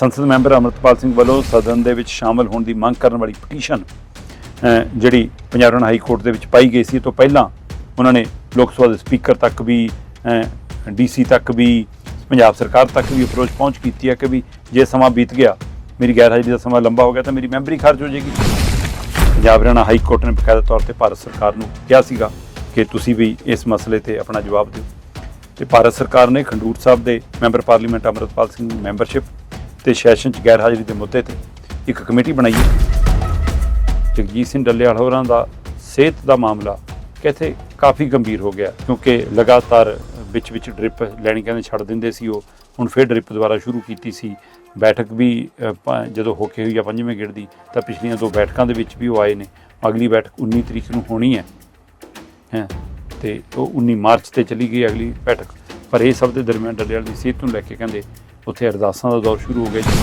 ਸੰਸਦ ਮੈਂਬਰ ਅਮਰਤਪਾਲ ਸਿੰਘ ਵੱਲੋਂ ਸਦਨ ਦੇ ਵਿੱਚ ਸ਼ਾਮਲ ਹੋਣ ਦੀ ਮੰਗ ਕਰਨ ਵਾਲੀ ਪਟੀਸ਼ਨ ਜਿਹੜੀ ਪੰਜਾਬ ਹਰਿਆਣਾ ਹਾਈ ਕੋਰਟ ਦੇ ਵਿੱਚ ਪਾਈ ਗਈ ਸੀ, ਇਹ ਤੋਂ ਪਹਿਲਾਂ ਉਹਨਾਂ ਨੇ ਲੋਕ ਸਭਾ ਦੇ ਸਪੀਕਰ ਤੱਕ ਵੀ ਡੀਸੀ ਤੱਕ ਵੀ, ਪੰਜਾਬ ਸਰਕਾਰ ਤੱਕ ਵੀ ਅਪਰੋਚ ਪਹੁੰਚ ਕੀਤੀ ਹੈ ਕਿ ਵੀ ਜੇ ਸਮਾਂ ਬੀਤ ਗਿਆ, ਮੇਰੀ ਗੈਰ ਹਾਜ਼ਰੀ ਦਾ ਸਮਾਂ ਲੰਬਾ ਹੋ ਗਿਆ ਤਾਂ ਮੇਰੀ ਮੈਂਬਰੀ ਖਾਰਜ ਹੋ ਜਾਏਗੀ। ਪੰਜਾਬ ਹਰਿਆਣਾ ਹਾਈ ਕੋਰਟ ਨੇ ਬਕਾਇਦਾ ਤੌਰ ਤੇ ਭਾਰਤ ਸਰਕਾਰ ਨੂੰ ਕਿਹਾ ਸੀਗਾ ਕਿ ਤੁਸੀਂ ਵੀ ਇਸ ਮਸਲੇ ਤੇ ਆਪਣਾ ਜਵਾਬ ਦਿਓ। ਤੇ ਭਾਰਤ ਸਰਕਾਰ ਨੇ ਖੰਡੂਰ ਸਾਹਿਬ ਦੇ ਮੈਂਬਰ ਪਾਰਲੀਮੈਂਟ ਅਮਰਤਪਾਲ ਸਿੰਘ ਨੂੰ ਮੈਂਬਰਸ਼ਿਪ ਤੇ ਸੈਸ਼ਨ 'ਚ ਗੈਰ ਹਾਜ਼ਰੀ ਦੇ ਮੁੱਦੇ ਤੇ ਇੱਕ ਕਮੇਟੀ ਬਣਾਈ ਹੈ। ਜਗਜੀਤ ਸਿੰਘ ਡੱਲੇਵਾਲ ਹੋਰਾਂ ਦਾ ਸਿਹਤ ਦਾ ਮਾਮਲਾ ਕਿਥੇ ਕਾਫੀ ਗੰਭੀਰ ਹੋ ਗਿਆ, ਕਿਉਂਕਿ ਲਗਾਤਾਰ ਵਿੱਚ ਵਿੱਚ ਡ੍ਰਿਪ ਲੈਣੀ ਕਹਿੰਦੇ ਛੱਡ ਦਿੰਦੇ ਸੀ ਉਹ, ਹੁਣ ਫਿਰ ਡ੍ਰਿਪ ਦੁਬਾਰਾ ਸ਼ੁਰੂ ਕੀਤੀ ਸੀ। ਬੈਠਕ ਵੀ ਜਦੋਂ ਹੋ ਕੇ ਹੋਈ ਆ ਪੰਜਵੇਂ ਗੇੜ ਦੀ, ਤਾਂ ਪਿਛਲੀਆਂ ਦੋ ਬੈਠਕਾਂ ਦੇ ਵਿੱਚ ਵੀ ਉਹ ਆਏ ਨੇ। ਅਗਲੀ ਬੈਠਕ 19 ਤਰੀਕ ਨੂੰ ਹੋਣੀ ਹੈ। ਹੈ, ਤੇ ਉਹ 19 ਮਾਰਚ ਤੇ ਚਲੀ ਗਈ ਅਗਲੀ ਬੈਠਕ। ਪਰ ਇਹ ਸਭ ਦੇ ਦਰਮਿਆਨ ਡੱਲੇਵਾਲ ਦੀ ਸਿਹਤ ਨੂੰ ਲੈ ਕੇ ਕਹਿੰਦੇ ਉੱਥੇ ਅਰਦਾਸਾਂ ਦਾ ਦੌਰ ਸ਼ੁਰੂ ਹੋ ਗਿਆ ਜੀ।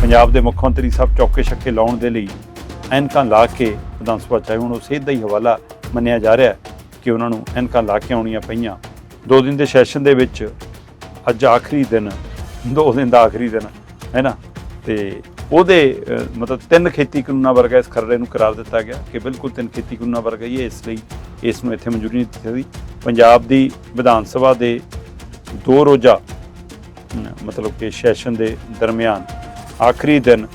ਪੰਜਾਬ ਦੇ ਮੁੱਖ ਮੰਤਰੀ ਸਾਹਿਬ ਚੌਕੇ ਛੱਕੇ ਲਾਉਣ ਦੇ ਲਈ ਐਨਕਾਂ ਲਾ ਕੇ ਵਿਧਾਨ ਸਭਾ ਚਾਹੇ ਹੁਣ ਉਹ ਸਿਹਤ ਦਾ ਹੀ ਹਵਾਲਾ ਮੰਨਿਆ ਜਾ ਰਿਹਾ ਕਿ ਉਹਨਾਂ ਨੂੰ ਐਨਕਾਂ ਲਾ ਕੇ ਆਉਣੀਆਂ ਪਈਆਂ। ਦੋ ਦਿਨ ਦੇ ਸੈਸ਼ਨ ਦੇ ਵਿੱਚ ਅੱਜ ਆਖਰੀ ਦਿਨ, ਦੋ ਦਿਨ ਦਾ ਆਖਰੀ ਦਿਨ, ਹੈ ਨਾ? ਤੇ ਉਹਦੇ ਮਤਲਬ ਤਿੰਨ ਖੇਤੀ ਕਾਨੂੰਨਾਂ ਵਰਗਾ ਇਸ ਖਰੜੇ ਨੂੰ ਕਰਾਰ ਦਿੱਤਾ ਗਿਆ ਕਿ ਬਿਲਕੁਲ ਤਿੰਨ ਖੇਤੀ ਕਾਨੂੰਨਾਂ ਵਰਗਾ ਹੀ ਹੈ। ਇਸ ਲਈ ਇਸ ਨੂੰ ਇੱਥੇ ਮਨਜ਼ੂਰੀ ਨਹੀਂ ਦਿੱਤੀ ਪੰਜਾਬ ਦੀ ਵਿਧਾਨ ਸਭਾ ਦੇ ਦੋ ਰੋਜ਼ਾ ਮਤਲਬ ਕਿ ਸੈਸ਼ਨ ਦੇ ਦਰਮਿਆਨ ਆਖਰੀ ਦਿਨ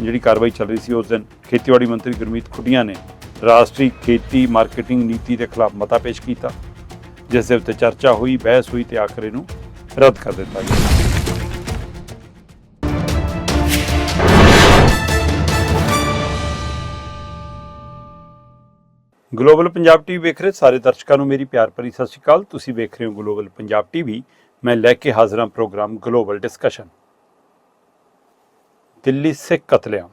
ਜਿਹੜੀ ਕਾਰਵਾਈ ਚੱਲ ਰਹੀ ਸੀ, ਉਸ ਦਿਨ ਖੇਤੀਬਾੜੀ ਮੰਤਰੀ ਗੁਰਮੀਤ ਖੁੱਡੀਆਂ ਨੇ ਰਾਸ਼ਟਰੀ ਖੇਤੀ ਮਾਰਕੀਟਿੰਗ ਨੀਤੀ ਦੇ ਖਿਲਾਫ ਮਤਾ ਪੇਸ਼ ਕੀਤਾ, ਜਿਸ ਦੇ ਉੱਤੇ ਚਰਚਾ ਹੋਈ, ਬਹਿਸ ਹੋਈ ਤੇ ਆਖਰ ਨੂੰ ਰੱਦ ਕਰ ਦਿੱਤਾ ਗਿਆ। ਗਲੋਬਲ ਪੰਜਾਬ ਟੀਵੀ ਵੇਖ ਰਹੇ ਸਾਰੇ ਦਰਸ਼ਕਾਂ ਨੂੰ ਮੇਰੀ ਪਿਆਰ ਭਰੀ ਸਤਿ ਸ਼੍ਰੀ ਅਕਾਲ। ਤੁਸੀਂ ਵੇਖ ਰਹੇ ਹੋ ਗਲੋਬਲ ਪੰਜਾਬ ਟੀਵੀ। ਮੈਂ ਲੈ ਕੇ ਹਾਜ਼ਰ ਹਾਂ programme global discussion. Delhi Sikh ਕਤਲੇਆਮ।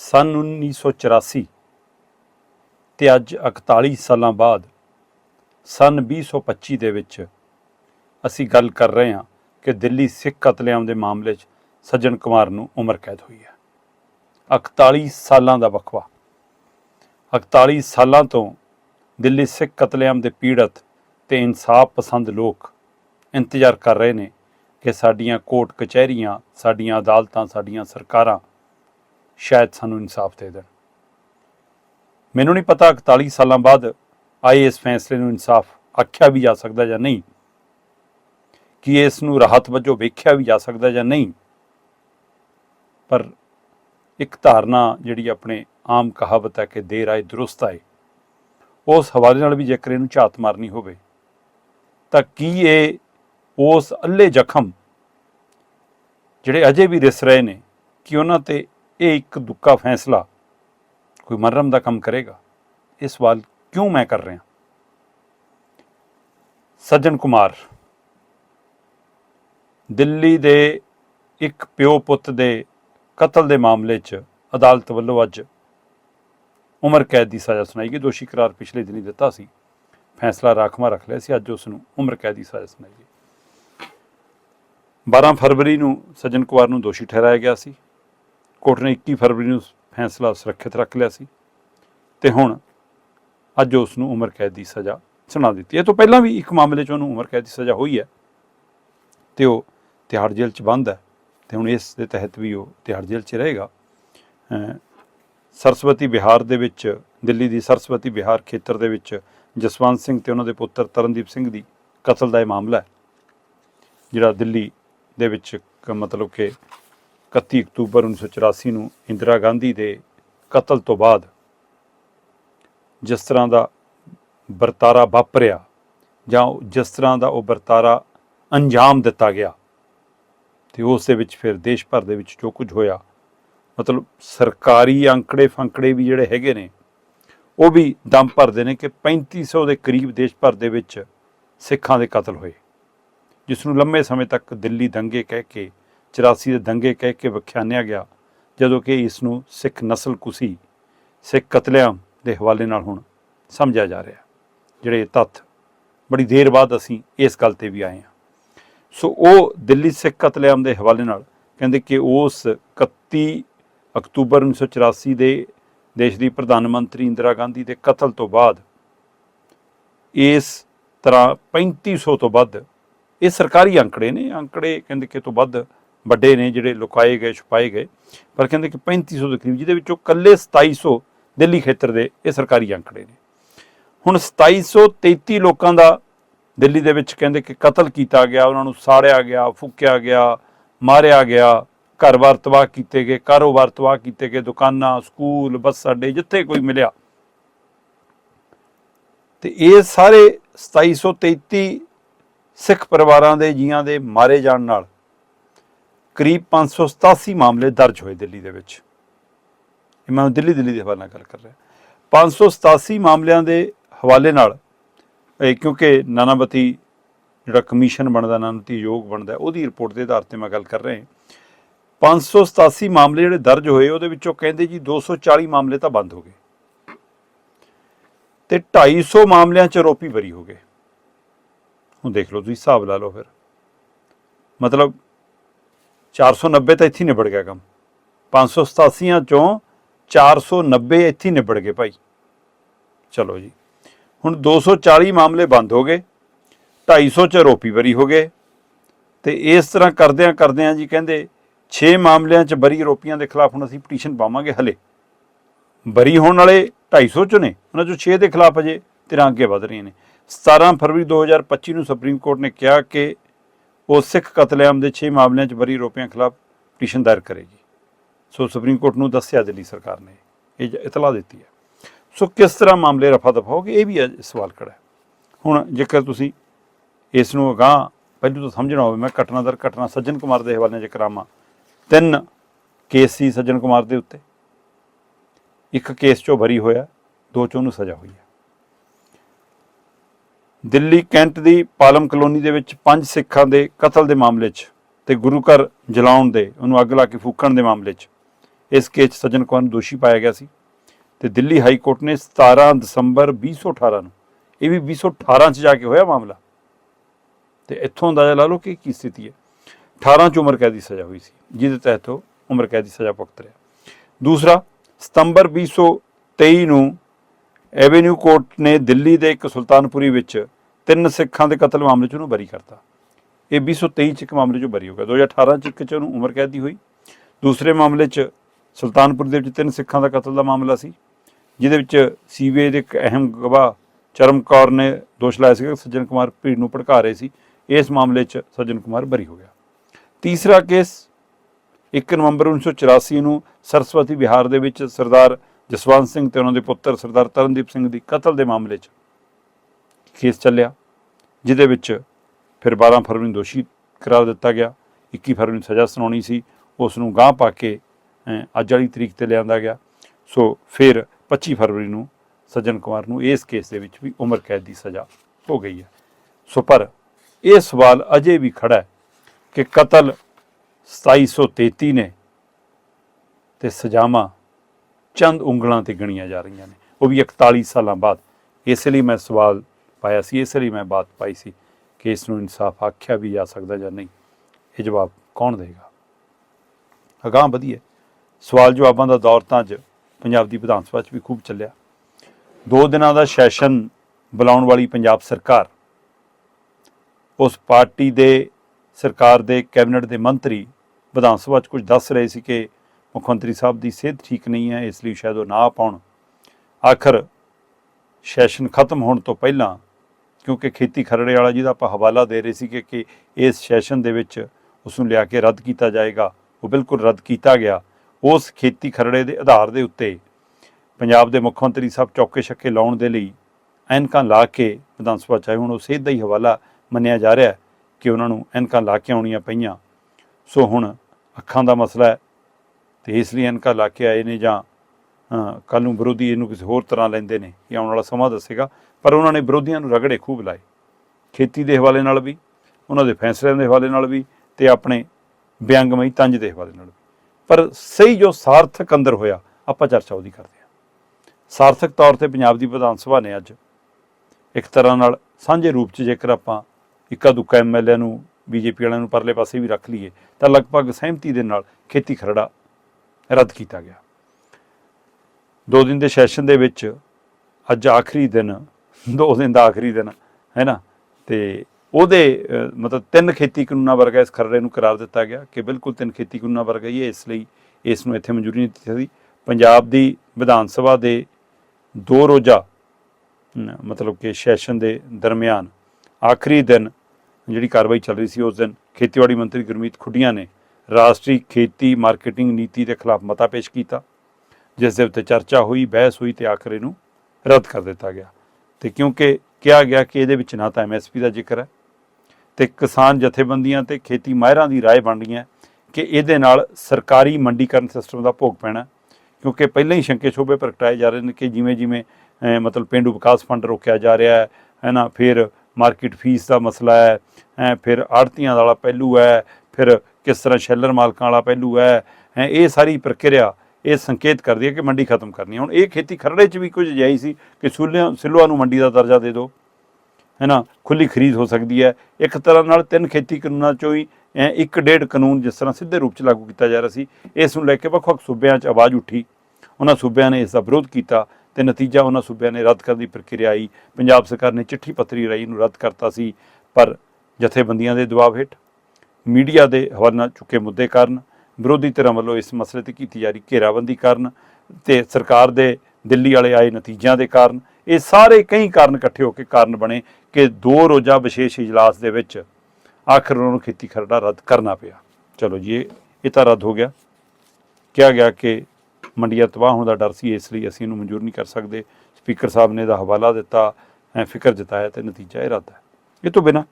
ਸਨ 1984 ਤੇ ਅੱਜ 41 ਸਾਲਾਂ ਬਾਅਦ ਸਨ 2025 ਦੇ ਵਿੱਚ ਅਸੀਂ ਗੱਲ ਕਰ ਰਹੇ ਹਾਂ ਕਿ ਦਿੱਲੀ ਸਿੱਖ ਕਤਲੇਆਮ ਦੇ ਮਾਮਲੇ 'ਚ ਸੱਜਣ ਕੁਮਾਰ ਨੂੰ ਉਮਰ ਕੈਦ ਹੋਈ ਹੈ। 41 ਸਾਲਾਂ ਦਾ ਵਕਫਾ 41 ਸਾਲਾਂ ਤੋਂ ਦਿੱਲੀ ਸਿੱਖ ਕਤਲੇਆਮ ਦੇ ਪੀੜਤ ਤੇ ਇਨਸਾਫ ਪਸੰਦ ਲੋਕ ਇੰਤਜ਼ਾਰ ਕਰ ਰਹੇ ਨੇ ਕਿ ਸਾਡੀਆਂ ਕੋਰਟ ਕਚਹਿਰੀਆਂ, ਸਾਡੀਆਂ ਅਦਾਲਤਾਂ, ਸਾਡੀਆਂ ਸਰਕਾਰਾਂ ਸ਼ਾਇਦ ਸਾਨੂੰ ਇਨਸਾਫ ਦੇ ਦੇਣ। ਮੈਨੂੰ ਨਹੀਂ ਪਤਾ 41 ਸਾਲਾਂ ਬਾਅਦ ਆਏ ਇਸ ਫੈਸਲੇ ਨੂੰ ਇਨਸਾਫ ਆਖਿਆ ਵੀ ਜਾ ਸਕਦਾ ਜਾਂ ਨਹੀਂ, ਕਿ ਇਸ ਨੂੰ ਰਾਹਤ ਵਜੋਂ ਵੇਖਿਆ ਵੀ ਜਾ ਸਕਦਾ ਜਾਂ ਨਹੀਂ, ਪਰ ਇੱਕ ਧਾਰਨਾ ਜਿਹੜੀ ਆਪਣੇ ਆਮ ਕਹਾਵਤ ਹੈ ਕਿ ਦੇਰ ਆਏ ਦਰੁਸਤ ਆਏ। ਉਸ ਹਵਾਲੇ ਨਾਲ ਵੀ ਜੇਕਰ ਇਹਨੂੰ ਝਾਤ ਮਾਰਨੀ ਹੋਵੇ, ਤਾਂ ਕੀ ਇਹ ਉਸ ਅੱਲੇ ਜ਼ਖਮ ਜਿਹੜੇ ਅਜੇ ਵੀ ਰਿਸ ਰਹੇ ਨੇ, ਕਿ ਉਹਨਾਂ ਤੇ ਇਹ ਇੱਕ ਦੁੱਕਾ ਫੈਸਲਾ ਕੋਈ ਮਰਮ ਦਾ ਕੰਮ ਕਰੇਗਾ? ਇਹ ਸਵਾਲ ਕਿਉਂ ਮੈਂ ਕਰ ਰਿਹਾ? ਸੱਜਣ ਕੁਮਾਰ, ਦਿੱਲੀ ਦੇ ਇੱਕ ਪਿਓ ਪੁੱਤ ਦੇ ਕਤਲ ਦੇ ਮਾਮਲੇ 'ਚ ਅਦਾਲਤ ਵੱਲੋਂ ਅੱਜ ਉਮਰ ਕੈਦ ਦੀ ਸਜ਼ਾ ਸੁਣਾਈ ਗਈ। ਦੋਸ਼ੀ ਕਰਾਰ ਪਿਛਲੇ ਦਿਨੀ ਦਿੱਤਾ ਸੀ। ਫੈਸਲਾ ਰਾਖਵਾ ਰੱਖ ਲਿਆ ਸੀ। ਅੱਜ ਉਸ ਨੂੰ ਉਮਰ ਕੈਦ ਦੀ ਸਜ਼ਾ ਸੁਣਾਈ ਗਈ। 12 ਫਰਵਰੀ ਨੂੰ ਸੱਜਣ ਕੁਮਾਰ ਨੂੰ ਦੋਸ਼ੀ ਠਹਿਰਾਇਆ ਗਿਆ ਸੀ। ਕੋਰਟ ਨੇ 21 ਫਰਵਰੀ ਨੂੰ ਫੈਸਲਾ ਸੁਰੱਖਿਅਤ ਰੱਖ ਲਿਆ ਸੀ ਤੇ ਹੁਣ ਅੱਜ ਉਸ ਨੂੰ ਉਮਰ ਕੈਦ ਦੀ ਸਜ਼ਾ ਸੁਣਾ ਦਿੱਤੀ ਇਹ ਤੋਂ ਪਹਿਲਾਂ ਵੀ ਇੱਕ ਮਾਮਲੇ 'ਚ ਉਹਨੂੰ ਉਮਰ ਕੈਦ ਦੀ ਸਜ਼ਾ ਹੋਈ ਹੈ ਤੇ ਉਹ ਤਿਹਾੜ ਜੇਲ੍ਹ 'ਚ ਬੰਦ ਹੈ। ਤੇ ਹੁਣ ਇਸ ਦੇ ਤਹਿਤ ਵੀ ਉਹ ਤਿਹਾੜ ਜੇਲ੍ਹ 'ਚ ਰਹੇਗਾ। ਸਰਸਵਤੀ ਵਿਹਾਰ ਦੇ ਵਿੱਚ, ਦਿੱਲੀ ਦੀ ਸਰਸਵਤੀ ਵਿਹਾਰ ਖੇਤਰ ਦੇ ਵਿੱਚ ਜਸਵੰਤ ਸਿੰਘ ਤੇ ਉਹਨਾਂ ਦੇ ਪੁੱਤਰ ਤਰਨਦੀਪ ਸਿੰਘ ਦੀ ਕਤਲ ਦਾ ਇਹ ਮਾਮਲਾ ਹੈ, ਜਿਹੜਾ ਦਿੱਲੀ ਦੇ ਵਿੱਚ ਕ- ਮਤਲਬ ਕਿ 31 ਅਕਤੂਬਰ 1984 ਨੂੰ ਇੰਦਰਾ ਗਾਂਧੀ ਦੇ ਕਤਲ ਤੋਂ ਬਾਅਦ ਜਿਸ ਤਰ੍ਹਾਂ ਦਾ ਵਰਤਾਰਾ ਵਾਪਰਿਆ ਜਾਂ ਜਿਸ ਤਰ੍ਹਾਂ ਦਾ ਉਹ ਵਰਤਾਰਾ ਅੰਜਾਮ ਦਿੱਤਾ ਗਿਆ ਤੇ ਉਸ ਦੇ ਵਿੱਚ ਫਿਰ ਦੇਸ਼ ਭਰ ਦੇ ਵਿੱਚ ਜੋ ਕੁਝ ਹੋਇਆ, ਮਤਲਬ ਸਰਕਾਰੀ ਅੰਕੜੇ ਫੰਕੜੇ ਵੀ ਜਿਹੜੇ ਹੈਗੇ ਨੇ, ਉਹ ਵੀ ਦਮ ਭਰਦੇ ਨੇ ਕਿ 3500 ਦੇ ਕਰੀਬ ਦੇਸ਼ ਭਰ ਦੇ ਵਿੱਚ ਸਿੱਖਾਂ ਦੇ ਕਤਲ ਹੋਏ। ਜਿਸ ਨੂੰ ਲੰਮੇ ਸਮੇਂ ਤੱਕ ਦਿੱਲੀ ਦੰਗੇ ਕਹਿ ਕੇ 84 ਦੇ ਦੰਗੇ ਕਹਿ ਕੇ ਵਿਖਿਆਨਿਆ ਗਿਆ, ਜਦੋਂ ਕਿ ਇਸ ਨੂੰ ਸਿੱਖ ਨਸਲ ਕੁਸੀ, ਸਿੱਖ ਕਤਲਿਆਂ ਦੇ ਹਵਾਲੇ ਨਾਲ ਹੁਣ ਸਮਝਿਆ ਜਾ ਰਿਹਾ, ਜਿਹੜੇ ਤੱਥ ਬੜੀ ਦੇਰ ਬਾਅਦ ਅਸੀਂ ਇਸ ਗੱਲ ਤੇ ਵੀ ਆਏ ਹਾਂ। ਸੋ ਉਹ ਦਿੱਲੀ ਸਿੱਖ ਕਤਲੇਆਮ ਦੇ ਹਵਾਲੇ ਨਾਲ ਕਹਿੰਦੇ ਕਿ ਉਸ 31 ਅਕਤੂਬਰ 1984 ਦੇ ਦੇਸ਼ ਦੀ ਪ੍ਰਧਾਨ ਮੰਤਰੀ ਇੰਦਰਾ ਗਾਂਧੀ ਦੇ ਕਤਲ ਤੋਂ ਬਾਅਦ ਇਸ ਤਰ੍ਹਾਂ 3500 ਤੋਂ ਵੱਧ ਇਹ ਸਰਕਾਰੀ ਅੰਕੜੇ ਨੇ, ਅੰਕੜੇ ਕਹਿੰਦੇ ਕਿ ਤੋਂ ਵੱਧ ਵੱਡੇ ਨੇ ਜਿਹੜੇ ਲੁਕਾਏ ਗਏ, ਛੁਪਾਏ ਗਏ, ਪਰ ਕਹਿੰਦੇ ਕਿ 3500 ਦੇ ਕਰੀਬ, ਜਿਹਦੇ ਵਿੱਚੋਂ ਕੱਲੇ 2700 ਦਿੱਲੀ ਖੇਤਰ ਦੇ ਇਹ ਸਰਕਾਰੀ ਅੰਕੜੇ ਨੇ। ਹੁਣ 2733 ਲੋਕਾਂ ਦਾ ਦਿੱਲੀ ਦੇ ਵਿੱਚ ਕਹਿੰਦੇ ਕਿ ਕਤਲ ਕੀਤਾ ਗਿਆ, ਉਹਨਾਂ ਨੂੰ ਸਾੜਿਆ ਗਿਆ, ਫੂਕਿਆ ਗਿਆ, ਮਾਰਿਆ ਗਿਆ ਘਰ-ਬਾਰ ਤਬਾਹ ਕੀਤੇ ਗਏ ਕਾਰੋਬਾਰ ਤਬਾਹ ਕੀਤੇ ਗਏ, ਦੁਕਾਨਾਂ, ਸਕੂਲ, ਬੱਸ ਅੱਡੇ ਜਿੱਥੇ ਕੋਈ ਮਿਲਿਆ। ਤੇ ਇਹ ਸਾਰੇ 2733 ਸਿੱਖ ਪਰਿਵਾਰਾਂ ਦੇ ਜੀਆਂ ਦੇ ਮਾਰੇ ਜਾਣ ਨਾਲ ਕਰੀਬ 587 ਮਾਮਲੇ ਦਰਜ ਹੋਏ ਦਿੱਲੀ ਦੇ ਵਿੱਚ। ਇਹ ਮੈਂ ਦਿੱਲੀ ਦਿੱਲੀ ਦੇ ਹਵਾਲੇ ਨਾਲ ਗੱਲ ਕਰ ਰਿਹਾ। 587 ਮਾਮਲਿਆਂ ਦੇ ਹਵਾਲੇ ਨਾਲ ਕਿਉਂਕਿ ਨਾਨਾਵਤੀ ਜਿਹੜਾ ਕਮਿਸ਼ਨ ਬਣਦਾ ਨਾਨਾਵਤੀ ਯੋਗ ਬਣਦਾ, ਉਹਦੀ ਰਿਪੋਰਟ ਦੇ ਆਧਾਰ ਤੇ ਮੈਂ ਗੱਲ ਕਰ ਰਿਹਾ 587 ਮਾਮਲੇ ਜਿਹੜੇ ਦਰਜ ਹੋਏ, ਉਹਦੇ ਵਿੱਚੋਂ ਕਹਿੰਦੇ ਜੀ 240 ਮਾਮਲੇ ਤਾਂ ਬੰਦ ਹੋ ਗਏ। ਤੇ 250 ਮਾਮਲਿਆਂ ਚ ਆਰੋਪੀ ਬਰੀ ਹੋ ਗਏ। ਹੁਣ ਦੇਖ ਲਓ, ਤੁਸੀਂ ਹਿਸਾਬ ਲਾ ਲਓ ਫਿਰ। ਮਤਲਬ 490 ਤਾਂ ਇੱਥੇ ਨਿਬੜ ਗਿਆ ਕੰਮ। 587 ਚੋਂ 490 ਇੱਥੇ ਨਿਬੜ ਗਏ ਭਾਈ। ਚਲੋ ਜੀ। ਹੁਣ 240 ਮਾਮਲੇ ਬੰਦ ਹੋ ਗਏ 250 ਚ ਆਰੋਪੀ ਬਰੀ ਹੋ ਗਏ। ਤੇ ਇਸ ਤਰ੍ਹਾਂ ਕਰਦਿਆਂ ਕਰਦਿਆਂ ਜੀ ਕਹਿੰਦੇ 6 ਮਾਮਲਿਆਂ ਚ ਬਰੀ ਆਰੋਪੀਆਂ ਦੇ ਖਿਲਾਫ ਹੁਣ ਅਸੀਂ ਪਟੀਸ਼ਨ ਪਾਵਾਂਗੇ ਹਲੇ। ਬਰੀ ਹੋਣ ਵਾਲੇ 250 ਚ ਨੇ, ਉਹਨਾਂ ਚੋਂ 6 ਦੇ ਖਿਲਾਫ ਅਜੇ ਤਿਰਾਂ ਅੱਗੇ ਵਧ ਰਹੀਆਂ ਨੇ। 17 ਫਰਵਰੀ 2025 ਨੂੰ ਸੁਪਰੀਮ ਕੋਰਟ ਨੇ ਕਿਹਾ ਕਿ ਉਹ ਸਿੱਖ ਕਤਲੇਆਮ ਦੇ 6 ਮਾਮਲਿਆਂ 'ਚ ਬਰੀ ਆਰੋਪੀਆਂ ਖਿਲਾਫ ਪਟੀਸ਼ਨ ਦਾਇਰ ਕਰੇਗੀ। ਸੋ ਸੁਪਰੀਮ ਕੋਰਟ ਨੂੰ ਦੱਸਿਆ ਦਿੱਲੀ ਸਰਕਾਰ ਨੇ, ਇਹ ਇਤਲਾਹ ਦਿੱਤੀ ਹੈ। ਸੋ ਕਿਸ ਤਰ੍ਹਾਂ ਮਾਮਲੇ ਰਫਾ ਦਫਾ ਹੋਗੇ, ਇਹ ਵੀ ਅੱਜ ਸਵਾਲ ਖੜਾ ਹੁਣ ਜੇਕਰ ਤੁਸੀਂ ਇਸ ਨੂੰ ਅਗਾਂਹ ਪਹਿਲੂ ਤੋਂ ਸਮਝਣਾ ਹੋਵੇ, ਮੈਂ ਘਟਨਾ ਦਰ ਘਟਨਾ ਸੱਜਣ ਕੁਮਾਰ ਦੇ ਹਵਾਲੇ ਜ਼ਿਕਰ ਆਵਾਂ ਤਿੰਨ ਕੇਸ ਸੀ ਸੱਜਣ ਕੁਮਾਰ ਦੇ ਉੱਤੇ। ਇੱਕ ਕੇਸ 'ਚੋਂ ਬਰੀ ਹੋਇਆ, ਦੋ 'ਚੋਂ ਉਹਨੂੰ ਸਜ਼ਾ ਹੋਈ ਹੈ। ਦਿੱਲੀ, ਕੈਂਟ ਦੀ ਪਾਲਮ ਕਲੋਨੀ ਦੇ ਵਿੱਚ ਪੰਜ ਸਿੱਖਾਂ ਦੇ ਕਤਲ ਦੇ ਮਾਮਲੇ 'ਚ ਤੇ ਗੁਰੂ ਘਰ ਜਲਾਉਣ ਦੇ, ਉਹਨੂੰ ਅੱਗ ਲਾ ਕੇ ਫੂਕਣ ਦੇ ਮਾਮਲੇ 'ਚ ਇਸ ਕੇਸ 'ਚ ਸੱਜਣ ਕੁਮਾਰ ਨੂੰ ਦੋਸ਼ੀ ਪਾਇਆ ਗਿਆ ਸੀ। ਤੇ ਦਿੱਲੀ ਹਾਈ ਕੋਰਟ ਨੇ 17 ਦਸੰਬਰ 2018 ਨੂੰ, ਇਹ ਵੀ 2018 'ਚ ਜਾ ਕੇ ਹੋਇਆ ਮਾਮਲਾ। ਤੇ ਇੱਥੋਂ ਅੰਦਾਜ਼ਾ ਲਾ ਲਓ ਕਿ ਕੀ ਸਥਿਤੀ ਹੈ। 18 ਚ ਉਮਰ ਕੈਦ ਦੀ ਸਜ਼ਾ ਹੋਈ ਸੀ, ਜਿਹਦੇ ਤਹਿਤ ਉਹ ਉਮਰ ਕੈਦ ਦੀ ਸਜ਼ਾ ਭੁਗਤ ਰਿਹਾ। ਦੂਸਰਾ, ਸਤੰਬਰ 2023 ਨੂੰ ਐਵੇਨਿਊ ਕੋਰਟ ਨੇ ਦਿੱਲੀ ਦੇ ਇੱਕ ਸੁਲਤਾਨਪੁਰੀ ਵਿੱਚ ਤਿੰਨ ਸਿੱਖਾਂ ਦੇ ਕਤਲ ਮਾਮਲੇ 'ਚ ਉਹਨੂੰ ਬਰੀ ਕਰਤਾ। ਇਹ 2023 ਚ ਇੱਕ ਮਾਮਲੇ 'ਚੋਂ ਬਰੀ ਹੋ ਗਿਆ। 2018 ਚ ਇੱਕ 'ਚ ਉਹਨੂੰ ਉਮਰ ਕੈਦ ਦੀ ਹੋਈ। ਦੂਸਰੇ ਮਾਮਲੇ 'ਚ ਸੁਲਤਾਨਪੁਰ ਦੇ ਵਿੱਚ ਤਿੰਨ ਸਿੱਖਾਂ ਦਾ ਕਤਲ ਦਾ ਮਾਮਲਾ ਸੀ। ਜਿਹਦੇ ਵਿੱਚ ਸੀਬੀਆਈ ਦੇ ਇੱਕ ਅਹਿਮ ਗਵਾਹ ਚਰਮ ਕੌਰ ਨੇ ਦੋਸ਼ ਲਾਇਆ ਸੀ ਕਿ ਸੱਜਣ ਕੁਮਾਰ ਭੀੜ ਨੂੰ ਭੜਕਾ ਰਹੇ ਸੀ। ਇਸ ਮਾਮਲੇ 'ਚ ਸੱਜਣ ਕੁਮਾਰ ਬਰੀ ਹੋ ਗਿਆ। ਤੀਸਰਾ ਕੇਸ 1 ਨਵੰਬਰ 1984 ਨੂੰ ਸਰਸਵਤੀ ਵਿਹਾਰ ਦੇ ਵਿੱਚ ਸਰਦਾਰ ਜਸਵੰਤ ਸਿੰਘ ਤੇ ਉਹਨਾਂ ਦੇ ਪੁੱਤਰ ਸਰਦਾਰ ਤਰਨਦੀਪ ਸਿੰਘ ਦੀ ਕਤਲ ਦੇ ਮਾਮਲੇ 'ਚ ਕੇਸ ਚੱਲਿਆ, ਜਿਹਦੇ ਵਿੱਚ ਫਿਰ 12 ਫਰਵਰੀ ਨੂੰ ਦੋਸ਼ੀ ਕਰਾਰ ਦਿੱਤਾ ਗਿਆ। 21 ਫਰਵਰੀ ਨੂੰ ਸਜ਼ਾ ਸੁਣਾਉਣੀ ਸੀ। ਉਸ ਨੂੰ ਗਾਂਹ ਪਾ ਕੇ ਅੱਜ ਵਾਲੀ ਤਰੀਕ ਤੇ ਲਿਆਂਦਾ ਗਿਆ। ਸੋ ਫਿਰ 25 ਫਰਵਰੀ ਨੂੰ ਸੱਜਣ ਕੁਮਾਰ ਨੂੰ ਇਸ ਕੇਸ ਦੇ ਵਿੱਚ ਵੀ ਉਮਰ ਕੈਦ ਦੀ ਸਜ਼ਾ ਹੋ ਗਈ ਹੈ। ਸੋ ਪਰ ਇਹ ਸਵਾਲ ਅਜੇ ਵੀ ਖੜਾ ਹੈ ਕਿ ਕਤਲ 2733 ਨੇ ਤੇ ਸਜ਼ਾਵਾਂ ਚੰਦ ਉਂਗਲਾਂ ਤੇ ਗਣੀਆਂ ਜਾ ਰਹੀਆਂ ਨੇ। ਉਹ ਵੀ 41 ਸਾਲਾਂ ਬਾਅਦ। ਇਸ ਲਈ ਮੈਂ ਸਵਾਲ ਪਾਇਆ ਸੀ, ਇਸ ਲਈ ਮੈਂ ਬਾਤ ਪਾਈ ਸੀ ਕਿ ਇਸ ਨੂੰ ਇਨਸਾਫ ਆਖਿਆ ਵੀ ਜਾ ਸਕਦਾ ਜਾਂ ਨਹੀਂ। ਇਹ ਜਵਾਬ ਕੌਣ ਦੇਗਾ? ਅਗਾਂਹ ਵਧੀਏ। ਸਵਾਲ ਜਵਾਬਾਂ ਦਾ ਦੌਰ ਤਾਂ ਅੱਜ ਪੰਜਾਬ ਦੀ ਵਿਧਾਨ ਸਭਾ 'ਚ ਵੀ ਖੂਬ ਚੱਲਿਆ। ਦੋ ਦਿਨਾਂ ਦਾ ਸੈਸ਼ਨ ਬੁਲਾਉਣ ਵਾਲੀ ਪੰਜਾਬ ਸਰਕਾਰ, ਉਸ ਪਾਰਟੀ ਦੇ ਸਰਕਾਰ ਦੇ ਕੈਬਨਿਟ ਦੇ ਮੰਤਰੀ ਵਿਧਾਨ ਸਭਾ 'ਚ ਕੁਝ ਦੱਸ ਰਹੇ ਸੀ ਕਿ ਮੁੱਖ ਮੰਤਰੀ ਸਾਹਿਬ ਦੀ ਸਿਹਤ ਠੀਕ ਨਹੀਂ ਹੈ, ਇਸ ਲਈ ਸ਼ਾਇਦ ਉਹ ਨਾ ਪਾਉਣ। ਆਖਰ ਸੈਸ਼ਨ ਖਤਮ ਹੋਣ ਤੋਂ ਪਹਿਲਾਂ, ਕਿਉਂਕਿ ਖੇਤੀ ਖਰੜੇ ਵਾਲਾ ਜਿਹਦਾ ਆਪਾਂ ਹਵਾਲਾ ਦੇ ਰਹੇ ਸੀ ਕਿ ਇਸ ਸੈਸ਼ਨ ਦੇ ਵਿੱਚ ਉਸ ਨੂੰ ਲਿਆ ਕੇ ਰੱਦ ਕੀਤਾ ਜਾਏਗਾ, ਉਹ ਬਿਲਕੁਲ ਰੱਦ ਕੀਤਾ ਗਿਆ। ਉਸ ਖੇਤੀ ਖਰੜੇ ਦੇ ਆਧਾਰ ਦੇ ਉੱਤੇ ਪੰਜਾਬ ਦੇ ਮੁੱਖ ਮੰਤਰੀ ਸਾਹਿਬ ਚੌਕੇ ਛੱਕੇ ਲਾਉਣ ਦੇ ਲਈ ਐਨਕਾਂ ਲਾ ਕੇ ਵਿਧਾਨ ਸਭਾ ਚਾਹੇ ਹੁਣ ਉਹ ਸਿੱਧਾ ਹੀ ਹਵਾਲਾ ਮੰਨਿਆ ਜਾ ਰਿਹਾ ਕਿ ਉਹਨਾਂ ਨੂੰ ਐਨਕਾਂ ਲਾ ਕੇ ਆਉਣੀਆਂ ਪਈਆਂ। ਸੋ ਹੁਣ ਅੱਖਾਂ ਦਾ ਮਸਲਾ ਹੈ ਤੇ ਇਸ ਲਈ ਐਨਕਾਂ ਲਾ ਕੇ ਆਏ ਨੇ ਜਾਂ ਕੱਲ ਨੂੰ ਵਿਰੋਧੀ ਇਹਨੂੰ ਕਿਸੇ ਹੋਰ ਤਰ੍ਹਾਂ ਲੈਂਦੇ ਨੇ ਇਹ ਆਉਣ ਵਾਲਾ ਸਮਾਂ ਦੱਸੇਗਾ। ਪਰ ਉਹਨਾਂ ਨੇ ਵਿਰੋਧੀਆਂ ਨੂੰ ਰਗੜੇ ਖੂਬ ਲਾਏ। ਖੇਤੀ ਦੇ ਹਵਾਲੇ ਨਾਲ ਵੀ, ਉਹਨਾਂ ਦੇ ਫੈਸਲਿਆਂ ਦੇ ਹਵਾਲੇ ਨਾਲ ਵੀ ਤੇ ਆਪਣੇ ਵਿਅੰਗਮਈ ਤੰਜ ਦੇ ਹਵਾਲੇ ਨਾਲ ਵੀ। ਪਰ ਸਹੀ ਜੋ ਸਾਰਥਕ ਅੰਦਰ ਹੋਇਆ, ਆਪਾਂ ਚਰਚਾ ਉਹਦੀ ਕਰਦੇ ਹਾਂ। ਸਾਰਥਕ ਤੌਰ ਤੇ ਪੰਜਾਬ ਦੀ ਵਿਧਾਨ ਸਭਾ ਨੇ ਅੱਜ ਇੱਕ ਤਰ੍ਹਾਂ ਨਾਲ ਸਾਂਝੇ ਰੂਪ 'ਚ ਜੇਕਰ ਆਪਾਂ ਇੱਕਾ ਦੁੱਕਾ ਐਮਐਲਏ ਨੂੰ ਬੀਜੇਪੀ ਵਾਲਿਆਂ ਨੂੰ ਪਰਲੇ ਪਾਸੇ ਵੀ ਰੱਖ ਲਈਏ, ਤਾਂ ਲਗਭਗ ਸਹਿਮਤੀ ਦੇ ਨਾਲ ਖੇਤੀ ਖਰੜਾ ਰੱਦ ਕੀਤਾ ਗਿਆ। ਦੋ ਦਿਨ ਦੇ ਸੈਸ਼ਨ ਦੇ ਵਿੱਚ ਅੱਜ ਆਖਰੀ ਦਿਨ, ਦੋ ਦਿਨ ਦਾ ਆਖਰੀ ਦਿਨ, ਹੈ ਨਾ? ਤੇ ਉਹਦੇ ਮਤਲਬ ਤਿੰਨ ਖੇਤੀ ਕਾਨੂੰਨਾਂ ਵਰਗਾ ਇਸ ਖਰੜੇ ਨੂੰ ਕਰਾਰ ਦਿੱਤਾ ਗਿਆ ਕਿ ਬਿਲਕੁਲ ਤਿੰਨ ਖੇਤੀ ਕਾਨੂੰਨਾਂ ਵਰਗਾ ਹੀ ਹੈ, ਇਸ ਲਈ ਇਸ ਨੂੰ ਇੱਥੇ ਮਨਜ਼ੂਰੀ ਨਹੀਂ ਦਿੱਤੀ ਸਕਦੀ ਪੰਜਾਬ ਦੀ ਵਿਧਾਨ ਸਭਾ ਦੇ ਦੋ ਰੋਜ਼ਾ ਮਤਲਬ ਕਿ ਸੈਸ਼ਨ ਦੇ ਦਰਮਿਆਨ ਆਖਰੀ ਦਿਨ ਜਿਹੜੀ ਕਾਰਵਾਈ ਚੱਲ ਰਹੀ ਸੀ, ਉਸ ਦਿਨ ਖੇਤੀਬਾੜੀ ਮੰਤਰੀ ਗੁਰਮੀਤ ਖੁੱਡੀਆਂ ਨੇ ਰਾਸ਼ਟਰੀ ਖੇਤੀ ਮਾਰਕੀਟਿੰਗ ਨੀਤੀ ਦੇ ਖਿਲਾਫ ਮਤਾ ਪੇਸ਼ ਕੀਤਾ, ਜਿਸ ਦੇ ਉੱਤੇ ਚਰਚਾ ਹੋਈ, ਬਹਿਸ ਹੋਈ ਤੇ ਆਖਰ ਇਹਨੂੰ ਰੱਦ ਕਰ ਦਿੱਤਾ ਗਿਆ। ਤੇ ਕਿਉਂਕਿ ਕਿਹਾ ਗਿਆ ਕਿ ਇਹਦੇ ਵਿੱਚ ਨਾ ਤਾਂ ਐਮਐਸਪੀ ਦਾ ਜ਼ਿਕਰ ਹੈ ਤੇ ਕਿਸਾਨ ਜਥੇਬੰਦੀਆਂ ਤੇ ਖੇਤੀ ਮਾਹਿਰਾਂ ਦੀ رائے ਬਣ ਰਹੀ ਹੈ ਕਿ ਇਹਦੇ ਨਾਲ ਸਰਕਾਰੀ ਮੰਡੀਕਰਨ ਸਿਸਟਮ ਦਾ ਭੋਗ ਪੈਣਾ ਕਿਉਂਕਿ ਪਹਿਲਾਂ ਹੀ ਸ਼ੰਕੇ ਸ਼ੋਭੇ ਪ੍ਰਗਟਾਏ ਜਾ ਰਹੇ ਨੇ ਕਿ ਜਿਵੇਂ ਜਿਵੇਂ ਅਹ, ਮਤਲਬ ਪਿੰਡੂ ਵਿਕਾਸ ਫੰਡ ਰੋਕਿਆ ਜਾ ਰਿਹਾ ਹੈ ਹੈ ਨਾ ਫਿਰ ਮਾਰਕੀਟ ਫੀਸ ਦਾ ਮਸਲਾ ਹੈ ਹੈਂ, ਫਿਰ ਆੜਤੀਆਂ ਵਾਲਾ ਪਹਿਲੂ ਹੈ ਫਿਰ ਕਿਸ ਤਰ੍ਹਾਂ ਸ਼ੈਲਰ ਮਾਲਕਾਂ ਵਾਲਾ ਪਹਿਲੂ ਹੈ ਹੈਂ, ਇਹ ਸਾਰੀ ਪ੍ਰਕਿਰਿਆ ਇਹ ਸੰਕੇਤ ਕਰਦੀ ਹੈ ਕਿ ਮੰਡੀ ਖਤਮ ਕਰਨੀ ਹੈ ਹੁਣ ਇਹ ਖੇਤੀ ਖਰੜੇ 'ਚ ਵੀ ਕੁਝ ਜਾਈ ਸੀ ਕਿ ਸੁਲਿਆਂ ਸਿਲਵਾ ਨੂੰ ਮੰਡੀ ਦਾ ਦਰਜਾ ਦੇ ਦਿਓ ਹੈ ਨਾ ਖੁੱਲੀ ਖਰੀਦ ਹੋ ਸਕਦੀ ਹੈ। ਇੱਕ ਤਰ੍ਹਾਂ ਨਾਲ ਤਿੰਨ ਖੇਤੀ ਕਾਨੂੰਨਾਂ ਚੋਂ ਹੀ, ਐਂ ਇੱਕ ਡੇਢ ਕਾਨੂੰਨ ਜਿਸ ਤਰ੍ਹਾਂ ਸਿੱਧੇ ਰੂਪ 'ਚ ਲਾਗੂ ਕੀਤਾ ਜਾ ਰਿਹਾ ਸੀ, ਇਸ ਨੂੰ ਲੈ ਕੇ ਵੱਖ-ਵੱਖ ਸੂਬਿਆਂ 'ਚ ਆਵਾਜ਼ ਉੱਠੀ। ਉਹਨਾਂ ਸੂਬਿਆਂ ਨੇ ਇਸ ਦਾ ਵਿਰੋਧ ਕੀਤਾ ਤੇ ਨਤੀਜਾ ਉਹਨਾਂ ਸੂਬਿਆਂ ਨੇ ਰੱਦ ਕਰਨ ਦੀ ਪ੍ਰਕਿਰਿਆ ਆਈ। ਪੰਜਾਬ ਸਰਕਾਰ ਨੇ ਚਿੱਠੀ ਪੱਤਰੀ ਰਾਈ ਨੂੰ ਰੱਦ ਕਰਤਾ ਸੀ, ਪਰ ਜਥੇਬੰਦੀਆਂ ਦੇ ਦਬਾਅ ਹੇਠ ਮੀਡੀਆ ਦੇ ਹਵਾਲਾ ਚੁੱਕੇ ਮੁੱਦੇ ਕਾਰਨ, ਵਿਰੋਧੀ ਧਿਰਾਂ ਵੱਲੋਂ ਇਸ ਮਸਲੇ ਤੇ ਕੀਤੀ ਜਾ ਰਹੀ ਘੇਰਾਬੰਦੀ ਕਾਰਨ ਤੇ ਸਰਕਾਰ ਦੇ ਦਿੱਲੀ ਵਾਲੇ ਆਏ ਨਤੀਜਿਆਂ ਦੇ ਕਾਰਨ ਇਹ ਸਾਰੇ ਕਈ ਕਾਰਨ ਇਕੱਠੇ ਹੋ ਕੇ ਕਾਰਨ ਬਣੇ ਕਿ ਦੋ ਰੋਜ਼ਾ ਵਿਸ਼ੇਸ਼ ਇਜਲਾਸ ਦੇ ਵਿੱਚ ਆਖਰ ਉਹਨਾਂ ਨੂੰ ਖੇਤੀ ਖਰੜਾ ਰੱਦ ਕਰਨਾ ਪਿਆ। ਚਲੋ ਜੀ, ਇਹ ਇਹ ਤਾਂ ਰੱਦ ਹੋ ਗਿਆ। ਕਿਹਾ ਗਿਆ ਕਿ ਮੰਡੀਆਂ ਤਬਾਹ ਹੋਣ ਦਾ ਡਰ ਸੀ, ਇਸ ਲਈ ਅਸੀਂ ਇਹਨੂੰ ਮਨਜ਼ੂਰ ਨਹੀਂ ਕਰ ਸਕਦੇ। ਸਪੀਕਰ ਸਾਹਿਬ ਨੇ ਇਹਦਾ ਹਵਾਲਾ ਦਿੱਤਾ ਫਿਕਰ ਜਤਾਇਆ ਤੇ ਨਤੀਜਾ ਇਹ ਰੱਦ ਹੈ। ਇਹ ਤੋਂ ਬਿਨਾ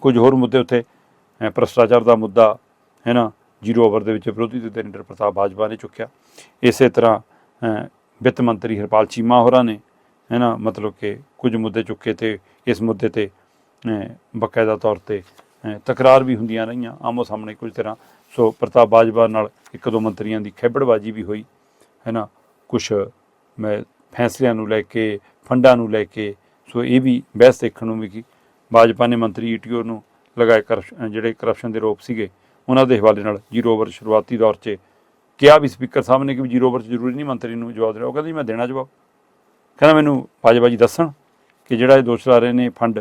ਕੁਝ ਹੋਰ ਮੁੱਦੇ ਉੱਤੇ ਅਹ ਭ੍ਰਸ਼ਟਾਚਾਰ ਦਾ ਮੁੱਦਾ ਹੈ ਨਾ ਜ਼ੀਰੋ ਓਵਰ ਦੇ ਵਿੱਚ ਵਿਰੋਧੀ ਧਿਰ ਦੇ ਲੀਡਰ ਪ੍ਰਤਾਪ ਬਾਜਵਾ ਨੇ ਚੁੱਕਿਆ। ਇਸੇ ਤਰ੍ਹਾਂ ਵਿੱਤ ਮੰਤਰੀ ਹਰਪਾਲ ਚੀਮਾ ਹੋਰਾਂ ਨੇ ਹੈ ਨਾ? ਮਤਲਬ ਕਿ ਕੁਝ ਮੁੱਦੇ ਚੁੱਕੇ ਤੇ ਇਸ ਮੁੱਦੇ ਤੇ, ਅਹ, ਬਕਾਇਦਾ ਤੌਰ ਤੇ ਤਕਰਾਰ ਵੀ ਹੁੰਦੀਆਂ ਰਹੀਆਂ ਆਮੋ ਸਾਹਮਣੇ ਕੁਝ ਤਰ੍ਹਾਂ। ਸੋ ਪ੍ਰਤਾਪ ਬਾਜਵਾ ਨਾਲ ਇੱਕ ਦੋ ਮੰਤਰੀਆਂ ਦੀ ਖੇਬੜਬਾਜੀ ਵੀ ਹੋਈ, ਹੈ ਨਾ? ਕੁਝ ਮੈਂ ਫੈਸਲਿਆਂ ਨੂੰ ਲੈ ਕੇ, ਫੰਡਾਂ ਨੂੰ ਲੈ ਕੇ, ਸੋ ਇਹ ਵੀ ਬਹਿਸ ਦੇਖਣ ਨੂੰ ਮਿਲੀ। ਭਾਜਪਾ ਨੇ ਮੰਤਰੀ ਈਟੀਓ ਨੂੰ ਲਗਾਏ ਕਰਪਸ਼ਨ ਜਿਹੜੇ ਕਰਪਸ਼ਨ ਦੇ ਰੋਪ ਸੀਗੇ, ਉਹਨਾਂ ਦੇ ਹਵਾਲੇ ਨਾਲ ਜ਼ੀਰੋ ਓਵਰ ਸ਼ੁਰੂਆਤੀ ਦੌਰ 'ਚ ਕਿਹਾ ਵੀ ਸਪੀਕਰ ਸਾਹਿਬ ਨੇ ਕਿ ਵੀ ਜ਼ੀਰੋ ਓਵਰ 'ਚ ਜ਼ਰੂਰੀ ਨਹੀਂ ਮੰਤਰੀ ਨੂੰ ਜਵਾਬ ਦੇਣਾ। ਉਹ ਕਹਿੰਦਾ ਮੈਂ ਦੇਣਾ ਜਵਾਬ। ਕਹਿੰਦਾ ਮੈਨੂੰ ਭਾਜਪਾ ਜੀ ਦੱਸਣ ਕਿ ਜਿਹੜਾ ਇਹ ਦੋਸ਼ ਲਾ ਰਹੇ ਨੇ ਫੰਡ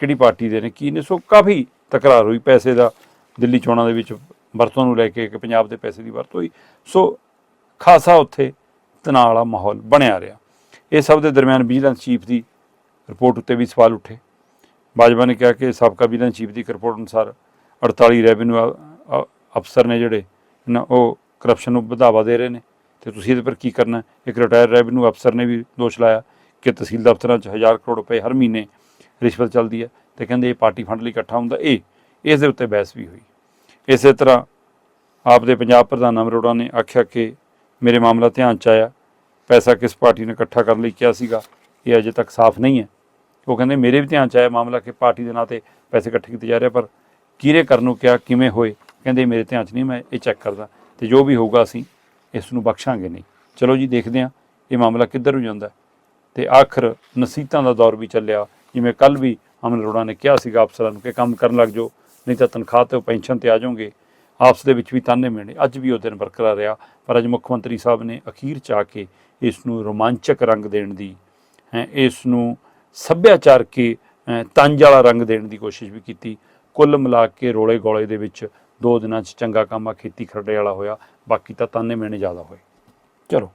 ਕਿਹੜੀ ਪਾਰਟੀ ਦੇ ਨੇ, ਕੀ ਨੇ, ਸੋ ਕਾਫੀ ਤਕਰਾਰ ਹੋਈ ਪੈਸੇ ਦਾ, ਦਿੱਲੀ ਚੋਣਾਂ ਦੇ ਵਿੱਚ ਵਰਤੋਂ ਨੂੰ ਲੈ ਕੇ ਕਿ ਪੰਜਾਬ ਦੇ ਪੈਸੇ ਦੀ ਵਰਤੋਂ ਹੋਈ। ਸੋ ਖਾਸਾ ਉੱਥੇ ਤਣਾਅ ਵਾਲਾ ਮਾਹੌਲ ਬਣਿਆ ਰਿਹਾ। ਇਹ ਸਭ ਦੇ ਦਰਮਿਆਨ ਵਿਜੀਲੈਂਸ ਚੀਫ ਦੀ ਰਿਪੋਰਟ ਉੱਤੇ ਵੀ ਸਵਾਲ ਉੱਠੇ। ਬਾਜਵਾ ਨੇ ਕਿਹਾ ਕਿ ਸਾਬਕਾ ਵਿਜੀਲੈਂਸ ਚੀਫ ਦੀ ਇੱਕ ਰਿਪੋਰਟ ਅਨੁਸਾਰ 48 ਰੈਵਨਿਊ ਅਫਸਰ ਨੇ ਜਿਹੜੇ ਨਾ ਉਹ ਕਰਪਸ਼ਨ ਨੂੰ ਵਧਾਵਾ ਦੇ ਰਹੇ ਨੇ। ਤੇ ਤੁਸੀਂ ਇਹਦੇ ਪਰ ਕੀ ਕਰਨਾ ਇੱਕ ਰਿਟਾਇਰ ਰੈਵਨਿਊ ਅਫਸਰ ਨੇ ਵੀ ਦੋਸ਼ ਲਾਇਆ ਕਿ ਤਹਿਸੀਲ ਦਫ਼ਤਰਾਂ 'ਚ ਹਜ਼ਾਰ ਕਰੋੜ ਰੁਪਏ ਹਰ ਮਹੀਨੇ ਰਿਸ਼ਵਤ ਚੱਲਦੀ ਹੈ ਤੇ ਕਹਿੰਦੇ ਇਹ ਪਾਰਟੀ ਫੰਡ ਲਈ ਇਕੱਠਾ ਹੁੰਦਾ। ਇਹ, ਇਸ ਦੇ ਉੱਤੇ ਬਹਿਸ ਵੀ ਹੋਈ। ਇਸੇ ਤਰ੍ਹਾਂ ਆਪ ਦੇ ਪੰਜਾਬ ਪ੍ਰਧਾਨ ਅਮਰੋੜਾ ਨੇ ਆਖਿਆ ਕਿ ਮੇਰੇ ਮਾਮਲਾ ਧਿਆਨ ਚ ਆਇਆ। ਪੈਸਾ ਕਿਸ ਪਾਰਟੀ ਨੇ ਇਕੱਠਾ ਕਰਨ ਲਈ ਕਿਹਾ ਸੀਗਾ, ਇਹ ਅਜੇ ਤੱਕ ਸਾਫ਼ ਨਹੀਂ ਹੈ। ਉਹ ਕਹਿੰਦੇ, ਮੇਰੇ ਵੀ ਧਿਆਨ ਚ ਆਇਆ ਮਾਮਲਾ ਕਿ ਪਾਰਟੀ ਦੇ ਨਾਂ ਤੇ ਪੈਸੇ ਇਕੱਠੇ ਕੀਤੇ ਜਾ ਰਿਹਾ ਪਰ ਕਿਹਨੇ ਕਰਨ ਨੂੰ ਕਿਹਾ ਕਿਵੇਂ ਹੋਏ? ਕਹਿੰਦੇ, ਮੇਰੇ ਧਿਆਨ ਚ ਨਹੀਂ, ਮੈਂ ਇਹ ਚੈੱਕ ਕਰਦਾ। ਤੇ ਜੋ ਵੀ ਹੋਊਗਾ, ਅਸੀਂ ਇਸ ਨੂੰ ਬਖਸ਼ਾਂਗੇ ਨਹੀਂ। ਚਲੋ ਜੀ, ਦੇਖਦੇ ਹਾਂ ਇਹ ਮਾਮਲਾ ਕਿੱਧਰ ਨੂੰ ਜਾਂਦਾ ਹੈ। ਤੇ ਆਖਰ ਨਸੀਤਾਂ ਦਾ ਦੌਰ ਵੀ ਚੱਲਿਆ। ਜਿਵੇਂ ਕੱਲ ਵੀ ਅਮਨ ਅਰੋੜਾ ਨੇ ਕਿਹਾ ਸੀਗਾ ਅਫਸਰਾਂ ਨੂੰ ਕਿ ਕੰਮ ਕਰਨ ਲੱਗ ਜਾਓ, ਨਹੀਂ ਤਾਂ ਤਨਖਾਹ ਤੇ ਪੈਨਸ਼ਨ ਤੇ ਆ ਜਾਓਗੇ। ਆਪਸ ਦੇ ਵਿੱਚ ਵੀ ਤਾਨੇ ਮਿਲਣੇ ਅੱਜ ਵੀ ਉਹ ਦਿਨ ਬਰਕਰਾਰ ਰਿਹਾ। ਪਰ ਅੱਜ ਮੁੱਖ ਮੰਤਰੀ ਸਾਹਿਬ ਨੇ ਅਖੀਰ ਚ ਆ ਕੇ ਇਸ ਨੂੰ ਰੋਮਾਂਚਕ ਰੰਗ ਦੇਣ ਦੀ, ਹੈ, ਇਸ ਨੂੰ ਸੱਭਿਆਚਾਰ ਕੇ ਤੰਜ ਵਾਲਾ ਰੰਗ ਦੇਣ ਦੀ ਕੋਸ਼ਿਸ਼ ਵੀ ਕੀਤੀ। ਕੁੱਲ ਮਿਲਾ ਕੇ ਰੋਲੇ ਗੋਲੇ ਦੇ ਵਿੱਚ ਦੋ ਦਿਨਾਂ 'ਚ ਚੰਗਾ ਕੰਮ ਆ, ਖੇਤੀ ਖਰੜੇ ਵਾਲਾ ਹੋਇਆ, ਬਾਕੀ ਤਾਂ ਤਾਨੇ ਮਿਲਣੇ ਜ਼ਿਆਦਾ ਹੋਏ। ਚਲੋ,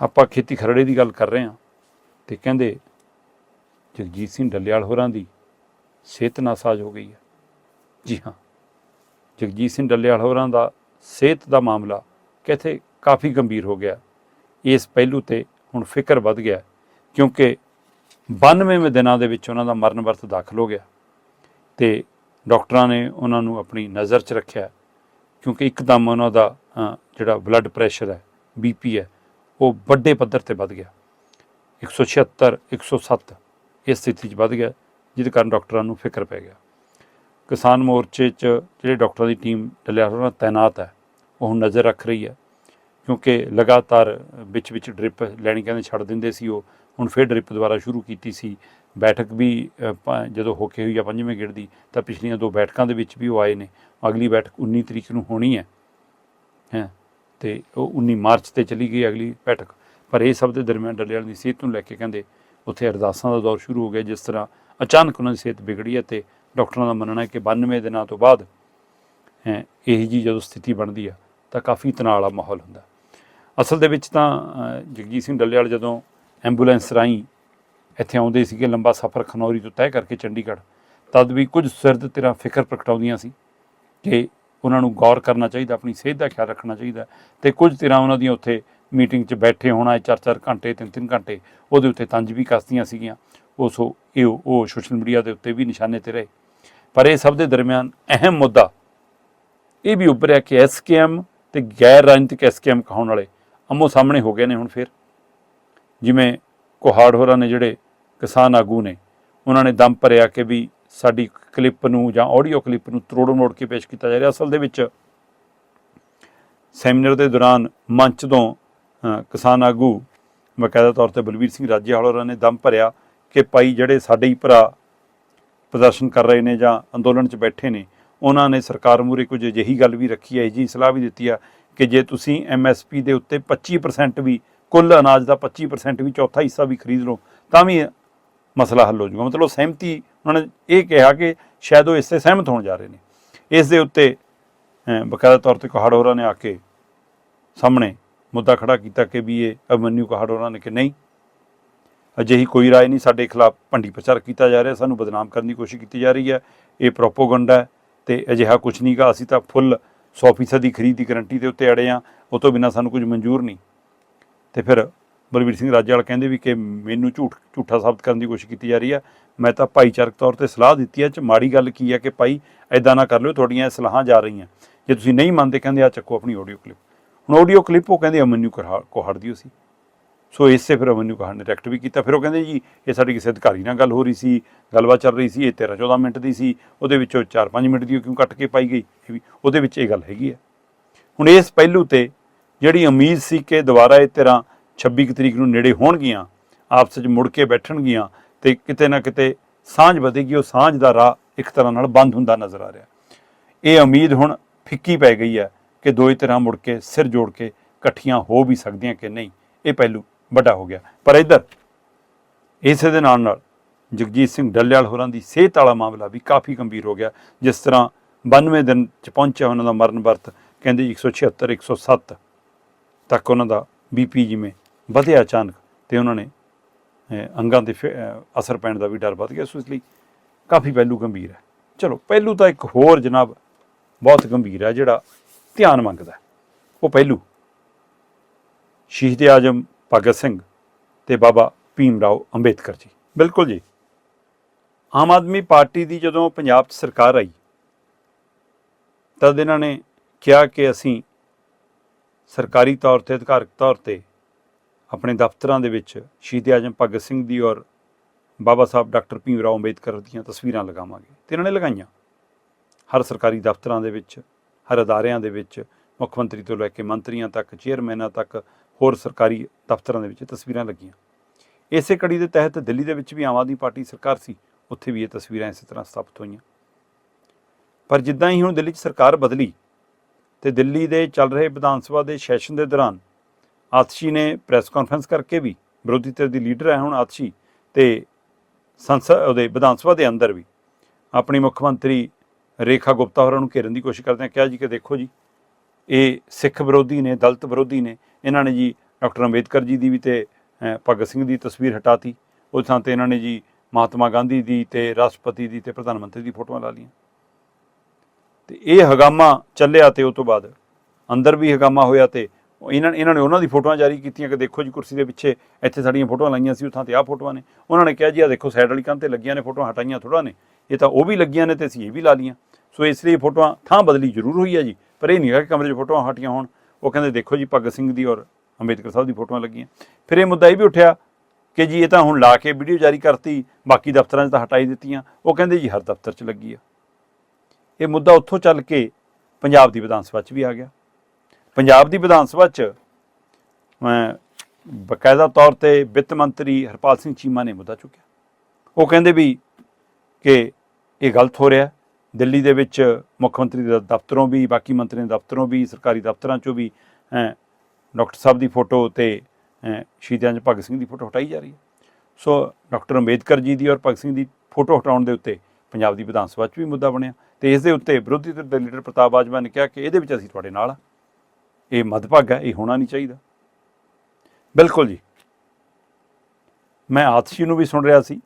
ਆਪਾਂ ਖੇਤੀ ਖਰੜੇ ਦੀ ਗੱਲ ਕਰ ਰਹੇ ਹਾਂ ਤੇ ਕਹਿੰਦੇ ਜਗਜੀਤ ਸਿੰਘ ਡੱਲੇਵਾਲ ਹੋਰਾਂ ਦੀ ਸਿਹਤ ਨਾਸਾਜ਼ ਹੋ ਗਈ ਹੈ। ਜੀ ਹਾਂ, ਜਗਜੀਤ ਸਿੰਘ ਡੱਲੇਵਾਲ ਹੋਰਾਂ ਦਾ ਸਿਹਤ ਦਾ ਮਾਮਲਾ ਕਿਥੇ ਕਾਫੀ ਗੰਭੀਰ ਹੋ ਗਿਆ। ਇਸ ਪਹਿਲੂ ਤੇ ਹੁਣ ਫਿਕਰ ਵੱਧ ਗਿਆ, ਕਿਉਂਕਿ 92ਵੇਂ ਦਿਨਾਂ ਦੇ ਵਿੱਚ ਉਹਨਾਂ ਦਾ ਮਰਨ ਵਰਤ ਦਾਖਲ ਹੋ ਗਿਆ ਤੇ ਡਾਕਟਰਾਂ ਨੇ ਉਹਨਾਂ ਨੂੰ ਆਪਣੀ ਨਜ਼ਰ 'ਚ ਰੱਖਿਆ ਕਿਉਂਕਿ ਇੱਕਦਮ ਉਹਨਾਂ ਦਾ ਜਿਹੜਾ ਬਲੱਡ ਪ੍ਰੈਸ਼ਰ ਹੈ ਬੀਪੀ ਹੈ, ਉਹ ਵੱਡੇ ਪੱਧਰ ਤੇ ਵੱਧ ਗਿਆ। 176 107 ਇਸ ਸਥਿਤੀ 'ਚ ਵੱਧ ਗਿਆ, ਜਿਹਦੇ ਕਾਰਨ ਡਾਕਟਰਾਂ ਨੂੰ ਫਿਕਰ ਪੈ ਗਿਆ। ਕਿਸਾਨ ਮੋਰਚੇ 'ਚ ਜਿਹੜੇ ਡਾਕਟਰਾਂ ਦੀ ਟੀਮ ਡਲਿਆਰ ਨਾਲ ਤਾਇਨਾਤ ਹੈ, ਉਹ ਹੁਣ ਨਜ਼ਰ ਰੱਖ ਰਹੀ ਹੈ, ਕਿਉਂਕਿ ਲਗਾਤਾਰ ਵਿੱਚ ਵਿੱਚ ਡ੍ਰਿਪ ਲੈਣੀ ਕਹਿੰਦੇ ਛੱਡ ਦਿੰਦੇ ਸੀ ਉਹ, ਹੁਣ ਫਿਰ ਡ੍ਰਿਪ ਦੁਬਾਰਾ ਸ਼ੁਰੂ ਕੀਤੀ ਸੀ ਬੈਠਕ ਵੀ ਜਦੋਂ ਹੋ ਕੇ ਹੋਈ ਆ ਪੰਜਵੇਂ ਗੇੜ ਦੀ ਤਾਂ ਪਿਛਲੀਆਂ ਦੋ ਬੈਠਕਾਂ ਦੇ ਵਿੱਚ ਵੀ ਉਹ ਆਏ ਨੇ। ਅਗਲੀ ਬੈਠਕ 19 ਤਰੀਕ ਨੂੰ ਹੋਣੀ ਹੈ। ਹੈ? ਤੇ ਉਹ 19 ਮਾਰਚ ਤੇ ਚਲੀ ਗਈ ਅਗਲੀ ਬੈਠਕ। ਪਰ ਇਹ ਸਭ ਦੇ ਦਰਮਿਆਨ ਡੱਲੇਵਾਲ ਦੀ ਸਿਹਤ ਨੂੰ ਲੈ ਕੇ ਕਹਿੰਦੇ ਉੱਥੇ ਅਰਦਾਸਾਂ ਦਾ ਦੌਰ ਸ਼ੁਰੂ ਹੋ ਗਿਆ ਜਿਸ ਤਰ੍ਹਾਂ ਅਚਾਨਕ ਉਹਨਾਂ ਦੀ ਸਿਹਤ ਵਿਗੜੀ ਹੈ ਤੇ ਡਾਕਟਰਾਂ ਦਾ ਮੰਨਣਾ ਹੈ ਕਿ 92 ਦਿਨਾਂ ਤੋਂ ਬਾਅਦ ਅਹ, ਇਹ ਜੀ ਜਦੋਂ ਸਥਿਤੀ ਬਣਦੀ ਆ ਤਾਂ ਕਾਫੀ ਤਣਾਅ ਵਾਲਾ ਮਾਹੌਲ ਹੁੰਦਾ। ਅਸਲ ਦੇ ਵਿੱਚ ਤਾਂ ਜਗਜੀਤ ਸਿੰਘ ਡੱਲੇਵਾਲ ਜਦੋਂ ਐਂਬੂਲੈਂਸ ਰਾਹੀਂ ਇੱਥੇ ਆਉਂਦੇ ਸੀਗੇ ਲੰਬਾ ਸਫ਼ਰ ਖਨੌਰੀ ਤੋਂ ਤੈਅ ਕਰਕੇ ਚੰਡੀਗੜ੍ਹ। ਤਦ ਵੀ ਕੁਝ ਸਿਰਦ ਤੇਰਾ ਫਿਕਰ ਪ੍ਰਗਟਾਉਂਦੀਆਂ ਸੀ ਕਿ ਉਹਨਾਂ ਨੂੰ ਗੌਰ ਕਰਨਾ ਚਾਹੀਦਾ, ਆਪਣੀ ਸਿਹਤ ਦਾ ਖਿਆਲ ਰੱਖਣਾ ਚਾਹੀਦਾ ਤੇ ਕੁਝ ਤਰ੍ਹਾਂ ਉਹਨਾਂ ਦੀਆਂ ਉੱਥੇ ਮੀਟਿੰਗ 'ਚ ਬੈਠੇ ਹੋਣਾ ਚਾਰ ਚਾਰ ਘੰਟੇ ਤਿੰਨ ਤਿੰਨ ਘੰਟੇ, ਉਹਦੇ ਉੱਤੇ ਤੰਜ ਵੀ ਕੱਸਦੀਆਂ ਸੀਗੀਆਂ। ਉਸ ਇਹ ਉਹ ਸੋਸ਼ਲ ਮੀਡੀਆ ਦੇ ਉੱਤੇ ਵੀ ਨਿਸ਼ਾਨੇ ਤੇ ਰਹੇ। ਪਰ ਇਹ ਸਭ ਦੇ ਦਰਮਿਆਨ ਅਹਿਮ ਮੁੱਦਾ ਇਹ ਵੀ ਉੱਭਰਿਆ ਕਿ ਐਸਕੇਐਮ ਤੇ ਗੈਰ ਰਾਜਨੀਤਿਕ ਐਸਕੇਐਮ ਕਹਾਉਣ ਵਾਲੇ ਅਮੋ ਸਾਹਮਣੇ ਹੋ ਗਏ ਨੇ ਹੁਣ ਫਿਰ। ਜਿਵੇਂ ਕੁਹਾੜ ਹੋਰਾਂ ਨੇ ਜਿਹੜੇ ਕਿਸਾਨ ਆਗੂ ਨੇ, ਉਹਨਾਂ ਨੇ ਦਮ ਭਰਿਆ ਕਿ ਵੀ ਸਾਡੀ ਕਲਿੱਪ ਨੂੰ ਜਾਂ ਆਡੀਓ ਕਲਿੱਪ ਨੂੰ ਤਰੋੜ ਮੋੜ ਕੇ ਪੇਸ਼ ਕੀਤਾ ਜਾ ਰਿਹਾ। ਅਸਲ ਦੇ ਵਿੱਚ ਸੈਮੀਨਾਰ ਦੇ ਦੌਰਾਨ ਮੰਚ ਤੋਂ ਕਿਸਾਨ ਆਗੂ ਬਕਾਇਦਾ ਤੌਰ ਤੇ ਬਲਵੀਰ ਸਿੰਘ ਰਾਜੇਵਾਲ ਹੋਰਾਂ ਨੇ ਦਮ ਭਰਿਆ ਕਿ ਭਾਈ ਜਿਹੜੇ ਸਾਡੇ ਹੀ ਭਰਾ ਪ੍ਰਦਰਸ਼ਨ ਕਰ ਰਹੇ ਨੇ ਜਾਂ ਅੰਦੋਲਨ 'ਚ ਬੈਠੇ ਨੇ, ਉਹਨਾਂ ਨੇ ਸਰਕਾਰ ਮੂਰੇ ਕੁਝ ਅਜਿਹੀ ਗੱਲ ਵੀ ਰੱਖੀ ਹੈ ਜੀ ਸਲਾਹ ਵੀ ਦਿੱਤੀ ਆ ਕਿ ਜੇ ਤੁਸੀਂ ਐਮਐਸਪੀ ਦੇ ਉੱਤੇ 25% ਵੀ ਕੁੱਲ ਅਨਾਜ ਦਾ 25% ਵੀ ਚੌਥਾ ਹਿੱਸਾ ਵੀ ਖਰੀਦ ਲਓ, ਤਾਂ ਵੀ ਮਸਲਾ ਹੱਲ ਹੋ ਜਾਊਗਾ। ਮਤਲਬ ਸਹਿਮਤੀ, ਉਹਨਾਂ ਨੇ ਇਹ ਕਿਹਾ ਕਿ ਸ਼ਾਇਦ ਉਹ ਇਸੇ ਸਹਿਮਤ ਹੋਣ ਜਾ ਰਹੇ ਨੇ। ਇਸ ਦੇ ਉੱਤੇ ਬਕਾਇਦਾ ਤੌਰ ਤੇ ਕਹਾੜ ਹੋਰਾਂ ਨੇ ਆ ਕੇ ਸਾਹਮਣੇ ਮੁੱਦਾ ਖੜਾ ਕੀਤਾ ਕਿ ਵੀ ਇਹ ਅਭਿਮਨਿਊ ਕਹਾੜ ਹੋਰਾਂ ਨੇ ਕਿ ਨਹੀਂ। ਅਜਿਹੀ ਕੋਈ ਰਾਏ ਨਹੀਂ, ਸਾਡੇ ਖਿਲਾਫ ਭੰਡੀ ਪ੍ਰਚਾਰ ਕੀਤਾ ਜਾ ਰਿਹਾ, ਸਾਨੂੰ ਬਦਨਾਮ ਕਰਨ ਦੀ ਕੋਸ਼ਿਸ਼ ਕੀਤੀ ਜਾ ਰਹੀ ਹੈ। ਇਹ ਪ੍ਰੋਪੋਗੰਡਾ ਹੈ ਤੇ ਅਜਿਹਾ ਕੁਝ ਨਹੀਂਗਾ ਅਸੀਂ ਤਾਂ ਫੁੱਲ 100% ਦੀ ਖਰੀਦ ਦੀ ਗਾਰੰਟੀ ਦੇ ਉੱਤੇ ਅੜੇ ਆ ਉਹ ਤੋਂ ਬਿਨਾਂ ਸਾਨੂੰ ਕੁਝ ਮਨਜ਼ੂਰ ਨਹੀਂ। ਤੇ ਫਿਰ ਬਲਵੀਰ ਸਿੰਘ ਰਾਜੇਵਾਲ ਕਹਿੰਦੇ ਵੀ ਕਿ ਮੈਨੂੰ ਝੂਠ, ਝੂਠਾ ਸਾਬਤ ਕਰਨ ਦੀ ਕੋਸ਼ਿਸ਼ ਕੀਤੀ ਜਾ ਰਹੀ ਹੈ ਮੈਂ ਤਾਂ ਭਾਈਚਾਰਕ ਤੌਰ ਤੇ ਸਲਾਹ ਦਿੱਤੀ ਹੈ ਚ ਮਾੜੀ ਗੱਲ ਕੀ ਹੈ ਕਿ ਭਾਈ ਐਦਾਂ ਨਾ ਕਰ ਲਿਓ, ਤੁਹਾਡੀਆਂ ਇਹ ਸਲਾਹਾਂ ਜਾ ਰਹੀਆਂ। ਜੇ ਤੁਸੀਂ ਨਹੀਂ ਮੰਨਦੇ, ਕਹਿੰਦੇ ਆ ਚੱਕੋ ਆਪਣੀ ਆਡੀਓ ਕਲਿੱਪ ਹੁਣ ਆਡੀਓ ਕਲਿੱਪ ਉਹ ਕਹਿੰਦੇ ਅਮਨਿਊ ਕਹਾ- ਕੋਹੜ ਦੀ ਸੀ। ਸੋ ਇਸੇ ਫਿਰ ਅਮਨਿਊ ਕਹਾੜ ਨੇ ਡਾਇਰੈਕਟ ਵੀ ਕੀਤਾ। ਫਿਰ ਉਹ ਕਹਿੰਦੇ ਜੀ, ਇਹ ਸਾਡੀ ਕਿਸੇ ਅਧਿਕਾਰੀ ਨਾਲ ਗੱਲ ਹੋ ਰਹੀ ਸੀ, ਗੱਲਬਾਤ ਚੱਲ ਰਹੀ ਸੀ, ਇਹ 13 14 ਮਿੰਟ ਦੀ ਸੀ, ਉਹਦੇ ਵਿੱਚੋਂ 4-5 ਮਿੰਟ ਦੀ ਕਿਉਂ ਕੱਟ ਕੇ ਪਾਈ ਗਈ? ਵੀ ਉਹਦੇ ਵਿੱਚ ਇਹ ਗੱਲ ਹੈਗੀ ਹੈ ਹੁਣ ਇਸ ਪਹਿਲੂ ਤੇ ਜਿਹੜੀ ਉਮੀਦ ਸੀ ਕਿ ਦੁਬਾਰਾ ਇਹ ਤਰ੍ਹਾਂ 26 ਕੁ ਤਰੀਕ ਨੂੰ ਨੇੜੇ ਹੋਣਗੀਆਂ, ਆਪਸ ਵਿੱਚ ਮੁੜ ਕੇ ਬੈਠਣਗੀਆਂ ਤੇ ਕਿਤੇ ਨਾ ਕਿਤੇ ਸਾਂਝ ਵਧੇਗੀ, ਉਹ ਸਾਂਝ ਦਾ ਰਾਹ ਇੱਕ ਤਰ੍ਹਾਂ ਨਾਲ ਬੰਦ ਹੁੰਦਾ ਨਜ਼ਰ ਆ ਰਿਹਾ। ਇਹ ਉਮੀਦ ਹੁਣ ਫਿੱਕੀ ਪੈ ਗਈ ਹੈ ਕਿ ਦੋਈ ਤਰ੍ਹਾਂ ਮੁੜ ਕੇ ਸਿਰ ਜੋੜ ਕੇ ਇਕੱਠੀਆਂ ਹੋ ਵੀ ਸਕਦੀਆਂ ਕਿ ਨਹੀਂ, ਇਹ ਪਹਿਲੂ ਵੱਡਾ ਹੋ ਗਿਆ। ਪਰ ਇੱਧਰ, ਇਸੇ ਦੇ ਨਾਲ ਨਾਲ ਜਗਜੀਤ ਸਿੰਘ ਡੱਲਿਆਲ ਹੋਰਾਂ ਦੀ ਸਿਹਤ ਵਾਲਾ ਮਾਮਲਾ ਵੀ ਕਾਫੀ ਗੰਭੀਰ ਹੋ ਗਿਆ, ਜਿਸ ਤਰ੍ਹਾਂ 92 ਦਿਨ ਚ ਪਹੁੰਚਿਆ ਉਹਨਾਂ ਦਾ ਮਰਨ ਵਰਤ, ਕਹਿੰਦੇ ਜੀ 176 107 ਤੱਕ ਉਹਨਾਂ ਦਾ ਬੀਪੀ ਜਿਵੇਂ ਵਧਿਆ ਅਚਾਨਕ ਤੇ ਉਹਨਾਂ ਨੇ ਅੰਗਾਂ ਤੇ ਫਿਰ, ਅਸਰ ਪੈਣ ਦਾ ਵੀ ਡਰ ਵੱਧ ਗਿਆ। ਸੋ ਇਸ ਲਈ ਕਾਫੀ ਪਹਿਲੂ ਗੰਭੀਰ ਹੈ। ਚਲੋ ਪਹਿਲੂ ਤਾਂ ਇੱਕ ਹੋਰ ਜਨਾਬ ਬਹੁਤ ਗੰਭੀਰ ਹੈ ਜਿਹੜਾ ਧਿਆਨ ਮੰਗਦਾ ਉਹ ਪਹਿਲੂ ਸ਼ਹੀਦ ਆਜਮ ਭਗਤ ਸਿੰਘ ਤੇ ਬਾਬਾ ਭੀਮ ਰਾਓ ਅੰਬੇਦਕਰ ਜੀ। ਬਿਲਕੁਲ ਜੀ। ਆਮ ਆਦਮੀ ਪਾਰਟੀ ਦੀ ਜਦੋਂ ਪੰਜਾਬ 'ਚ ਸਰਕਾਰ ਆਈ ਤਦ ਇਹਨਾਂ ਨੇ ਕਿਹਾ ਕਿ ਅਸੀਂ ਸਰਕਾਰੀ ਤੌਰ ਤੇ, ਅਧਿਕਾਰਕ ਤੌਰ ਤੇ ਆਪਣੇ ਦਫ਼ਤਰਾਂ ਦੇ ਵਿੱਚ ਸ਼ਹੀਦ ਆਜਮ ਭਗਤ ਸਿੰਘ ਦੀ ਔਰ ਬਾਬਾ ਸਾਹਿਬ ਡਾਕਟਰ ਭੀਮ ਰਾਓ ਅੰਬੇਦਕਰ ਦੀਆਂ ਤਸਵੀਰਾਂ ਲਗਾਵਾਂਗੇ। ਤੇ ਇਹਨਾਂ ਨੇ ਲਗਾਈਆਂ। ਹਰ ਸਰਕਾਰੀ ਦਫ਼ਤਰਾਂ ਦੇ ਵਿੱਚ, ਹਰ ਅਦਾਰਿਆਂ ਦੇ ਵਿੱਚ, ਮੁੱਖ ਮੰਤਰੀ ਤੋਂ ਲੈ ਕੇ ਮੰਤਰੀਆਂ ਤੱਕ, ਚੇਅਰਮੈਨਾਂ ਤੱਕ, ਹੋਰ ਸਰਕਾਰੀ ਦਫ਼ਤਰਾਂ ਦੇ ਵਿੱਚ ਤਸਵੀਰਾਂ ਲੱਗੀਆਂ। ਇਸੇ ਕੜੀ ਦੇ ਤਹਿਤ ਦਿੱਲੀ ਦੇ ਵਿੱਚ ਵੀ ਆਮ ਆਦਮੀ ਪਾਰਟੀ ਸਰਕਾਰ ਸੀ, ਉੱਥੇ ਵੀ ਇਹ ਤਸਵੀਰਾਂ ਇਸੇ ਤਰ੍ਹਾਂ ਸਥਾਪਿਤ ਹੋਈਆਂ। ਪਰ ਜਿੱਦਾਂ ਹੀ ਹੁਣ ਦਿੱਲੀ 'ਚ ਸਰਕਾਰ ਬਦਲੀ ਤੇ ਦਿੱਲੀ ਦੇ ਚੱਲ ਰਹੇ ਵਿਧਾਨ ਸਭਾ ਦੇ ਸੈਸ਼ਨ ਦੇ ਦੌਰਾਨ ਆਤਸ਼ੀ ਨੇ ਪ੍ਰੈਸ ਕਾਨਫਰੰਸ ਕਰਕੇ ਵੀ ਵਿਰੋਧੀ ਧਿਰ ਦੀ ਲੀਡਰ ਹੈ ਹੁਣ ਆਤਸ਼ੀ ਤੇ ਸੰਸਦ, ਉਹਦੇ ਵਿਧਾਨ ਸਭਾ ਦੇ ਅੰਦਰ ਵੀ ਆਪਣੀ ਮੁੱਖ ਮੰਤਰੀ ਰੇਖਾ ਗੁਪਤਾ ਹੋਰਾਂ ਨੂੰ ਘੇਰਨ ਦੀ ਕੋਸ਼ਿਸ਼ ਕਰਦੇ ਆ ਕਿਹਾ ਜੀ ਕਿ ਦੇਖੋ ਜੀ, ਇਹ ਸਿੱਖ ਵਿਰੋਧੀ ਨੇ, ਦਲਿਤ ਵਿਰੋਧੀ ਨੇ, ਇਹਨਾਂ ਨੇ ਜੀ ਡਾਕਟਰ ਅੰਬੇਦਕਰ ਜੀ ਦੀ ਵੀ ਤੇ ਭਗਤ ਸਿੰਘ ਦੀ ਤਸਵੀਰ ਹਟਾਤੀ। ਉਹ ਥਾਂ ਤੇ ਇਹਨਾਂ ਨੇ ਜੀ ਮਹਾਤਮਾ ਗਾਂਧੀ ਦੀ ਤੇ ਰਾਸ਼ਟਰਪਤੀ ਦੀ ਤੇ ਪ੍ਰਧਾਨ ਮੰਤਰੀ ਦੀ ਫੋਟੋਆਂ ਲਾ ਲਈਆਂ। ਤੇ ਇਹ ਹਗਾਮਾ ਚੱਲਿਆ ਤੇ ਉਸ ਤੋਂ ਬਾਅਦ ਅੰਦਰ ਵੀ ਹਗਾਮਾ ਹੋਇਆ ਤੇ ਇਹਨਾਂ ਇਹਨਾਂ ਨੇ ਉਹਨਾਂ ਦੀ ਫੋਟੋਆਂ ਜਾਰੀ ਕੀਤੀਆਂ ਕਿ ਦੇਖੋ ਜੀ ਕੁਰਸੀ ਦੇ ਪਿੱਛੇ ਇੱਥੇ ਸਾਡੀਆਂ ਫੋਟੋਆਂ ਲਾਈਆਂ ਸੀ ਉਹ ਥਾਂ ਤੇ ਆਹ ਫੋਟੋਆਂ ਨੇ। ਉਹਨਾਂ ਨੇ ਕਿਹਾ ਜੀ ਆ ਦੇਖੋ ਸਾਈਡ ਵਾਲੀ ਕੰਧ ਤੇ ਲੱਗੀਆਂ ਨੇ, ਫੋਟੋਆਂ ਹਟਾਈਆਂ ਥੋੜਾ ਨੇ। ਇਹ ਤਾਂ ਉਹ ਵੀ ਲੱਗੀਆਂ ਨੇ ਤੇ ਅਸੀਂ ਇਹ ਵੀ ਲਾ ਲਈਆਂ। ਸੋ ਇਸ ਲਈ ਫੋਟੋਆਂ ਥਾਂ ਬਦਲੀ ਜ਼ਰੂਰ ਹੋਈ ਹੈ ਜੀ, ਪਰ ਇਹ ਨਹੀਂ ਹੈਗਾ ਕਿ ਕਮਰੇ 'ਚ ਫੋਟੋਆਂ ਹਟੀਆਂ ਹੋਣ। ਉਹ ਕਹਿੰਦੇ ਦੇਖੋ ਜੀ, ਭਗਤ ਸਿੰਘ ਦੀ ਔਰ ਅੰਬੇਦਕਰ ਸਾਹਿਬ ਦੀ ਫੋਟੋਆਂ ਲੱਗੀਆਂ। ਫਿਰ ਇਹ ਮੁੱਦਾ ਇਹ ਵੀ ਉੱਠਿਆ ਕਿ ਜੀ ਇਹ ਤਾਂ ਹੁਣ ਲਾ ਕੇ ਵੀਡੀਓ ਜਾਰੀ ਕਰਤੀ, ਬਾਕੀ ਦਫ਼ਤਰਾਂ 'ਚ ਤਾਂ ਹਟਾਈ ਦਿੱਤੀਆਂ। ਉਹ ਕਹਿੰਦੇ ਜੀ ਹਰ ਦਫ਼ਤਰ 'ਚ ਲੱਗੀ ਆ। ਇਹ ਮੁੱਦਾ ਉੱਥੋਂ ਚੱਲ ਕੇ ਪੰਜਾਬ ਦੀ ਵਿਧਾਨ ਸਭਾ 'ਚ ਵੀ ਆ ਗਿਆ। ਪੰਜਾਬ ਦੀ ਵਿਧਾਨ ਸਭਾ 'ਚ ਮੈਂ ਬਕਾਇਦਾ ਤੌਰ ਤੇ ਵਿੱਤ ਮੰਤਰੀ ਹਰਪਾਲ ਸਿੰਘ ਚੀਮਾ ਨੇ ਮੁੱਦਾ ਚੁੱਕਿਆ। ਉਹ ਕਹਿੰਦੇ ਵੀ ਕਿ ਇਹ ਗਲਤ ਹੋ ਰਿਹਾ। ਦਿੱਲੀ ਦੇ ਵਿੱਚ ਮੁੱਖ ਮੰਤਰੀ ਦੇ ਦਫ਼ਤਰੋਂ ਵੀ, ਬਾਕੀ ਮੰਤਰੀਆਂ ਦੇ ਦਫ਼ਤਰੋਂ ਵੀ, ਸਰਕਾਰੀ ਦਫ਼ਤਰਾਂ 'ਚੋਂ ਵੀ ਡਾਕਟਰ ਸਾਹਿਬ ਦੀ ਫੋਟੋ ਤੇ ਸ਼ਹੀਦਾਂ 'ਚ ਭਗਤ ਸਿੰਘ ਦੀ ਫੋਟੋ ਹਟਾਈ ਜਾ ਰਹੀ ਹੈ। ਸੋ ਡਾਕਟਰ ਅੰਬੇਦਕਰ ਜੀ ਦੀ ਔਰ ਭਗਤ ਸਿੰਘ ਦੀ ਫੋਟੋ ਹਟਾਉਣ ਦੇ ਉੱਤੇ ਪੰਜਾਬ ਦੀ ਵਿਧਾਨ ਸਭਾ 'ਚ ਵੀ ਮੁੱਦਾ ਬਣਿਆ। ਤੇ ਇਸ ਦੇ ਉੱਤੇ ਵਿਰੋਧੀ ਧਿਰ ਦੇ ਲੀਡਰ ਪ੍ਰਤਾਪ ਬਾਜਵਾ ਨੇ ਕਿਹਾ ਕਿ ਇਹਦੇ ਵਿੱਚ ਅਸੀਂ ਤੁਹਾਡੇ ਨਾਲ ਆ। ਇਹ ਮਦਭਾਗਾ ਇਹ ਹੋਣਾ ਨਹੀਂ ਚਾਹੀਦਾ। ਬਿਲਕੁਲ ਜੀ। ਮੈਂ ਆਤਸ਼ੀ ਨੂੰ ਵੀ ਸੁਣ ਰਿਹਾ ਸੀ।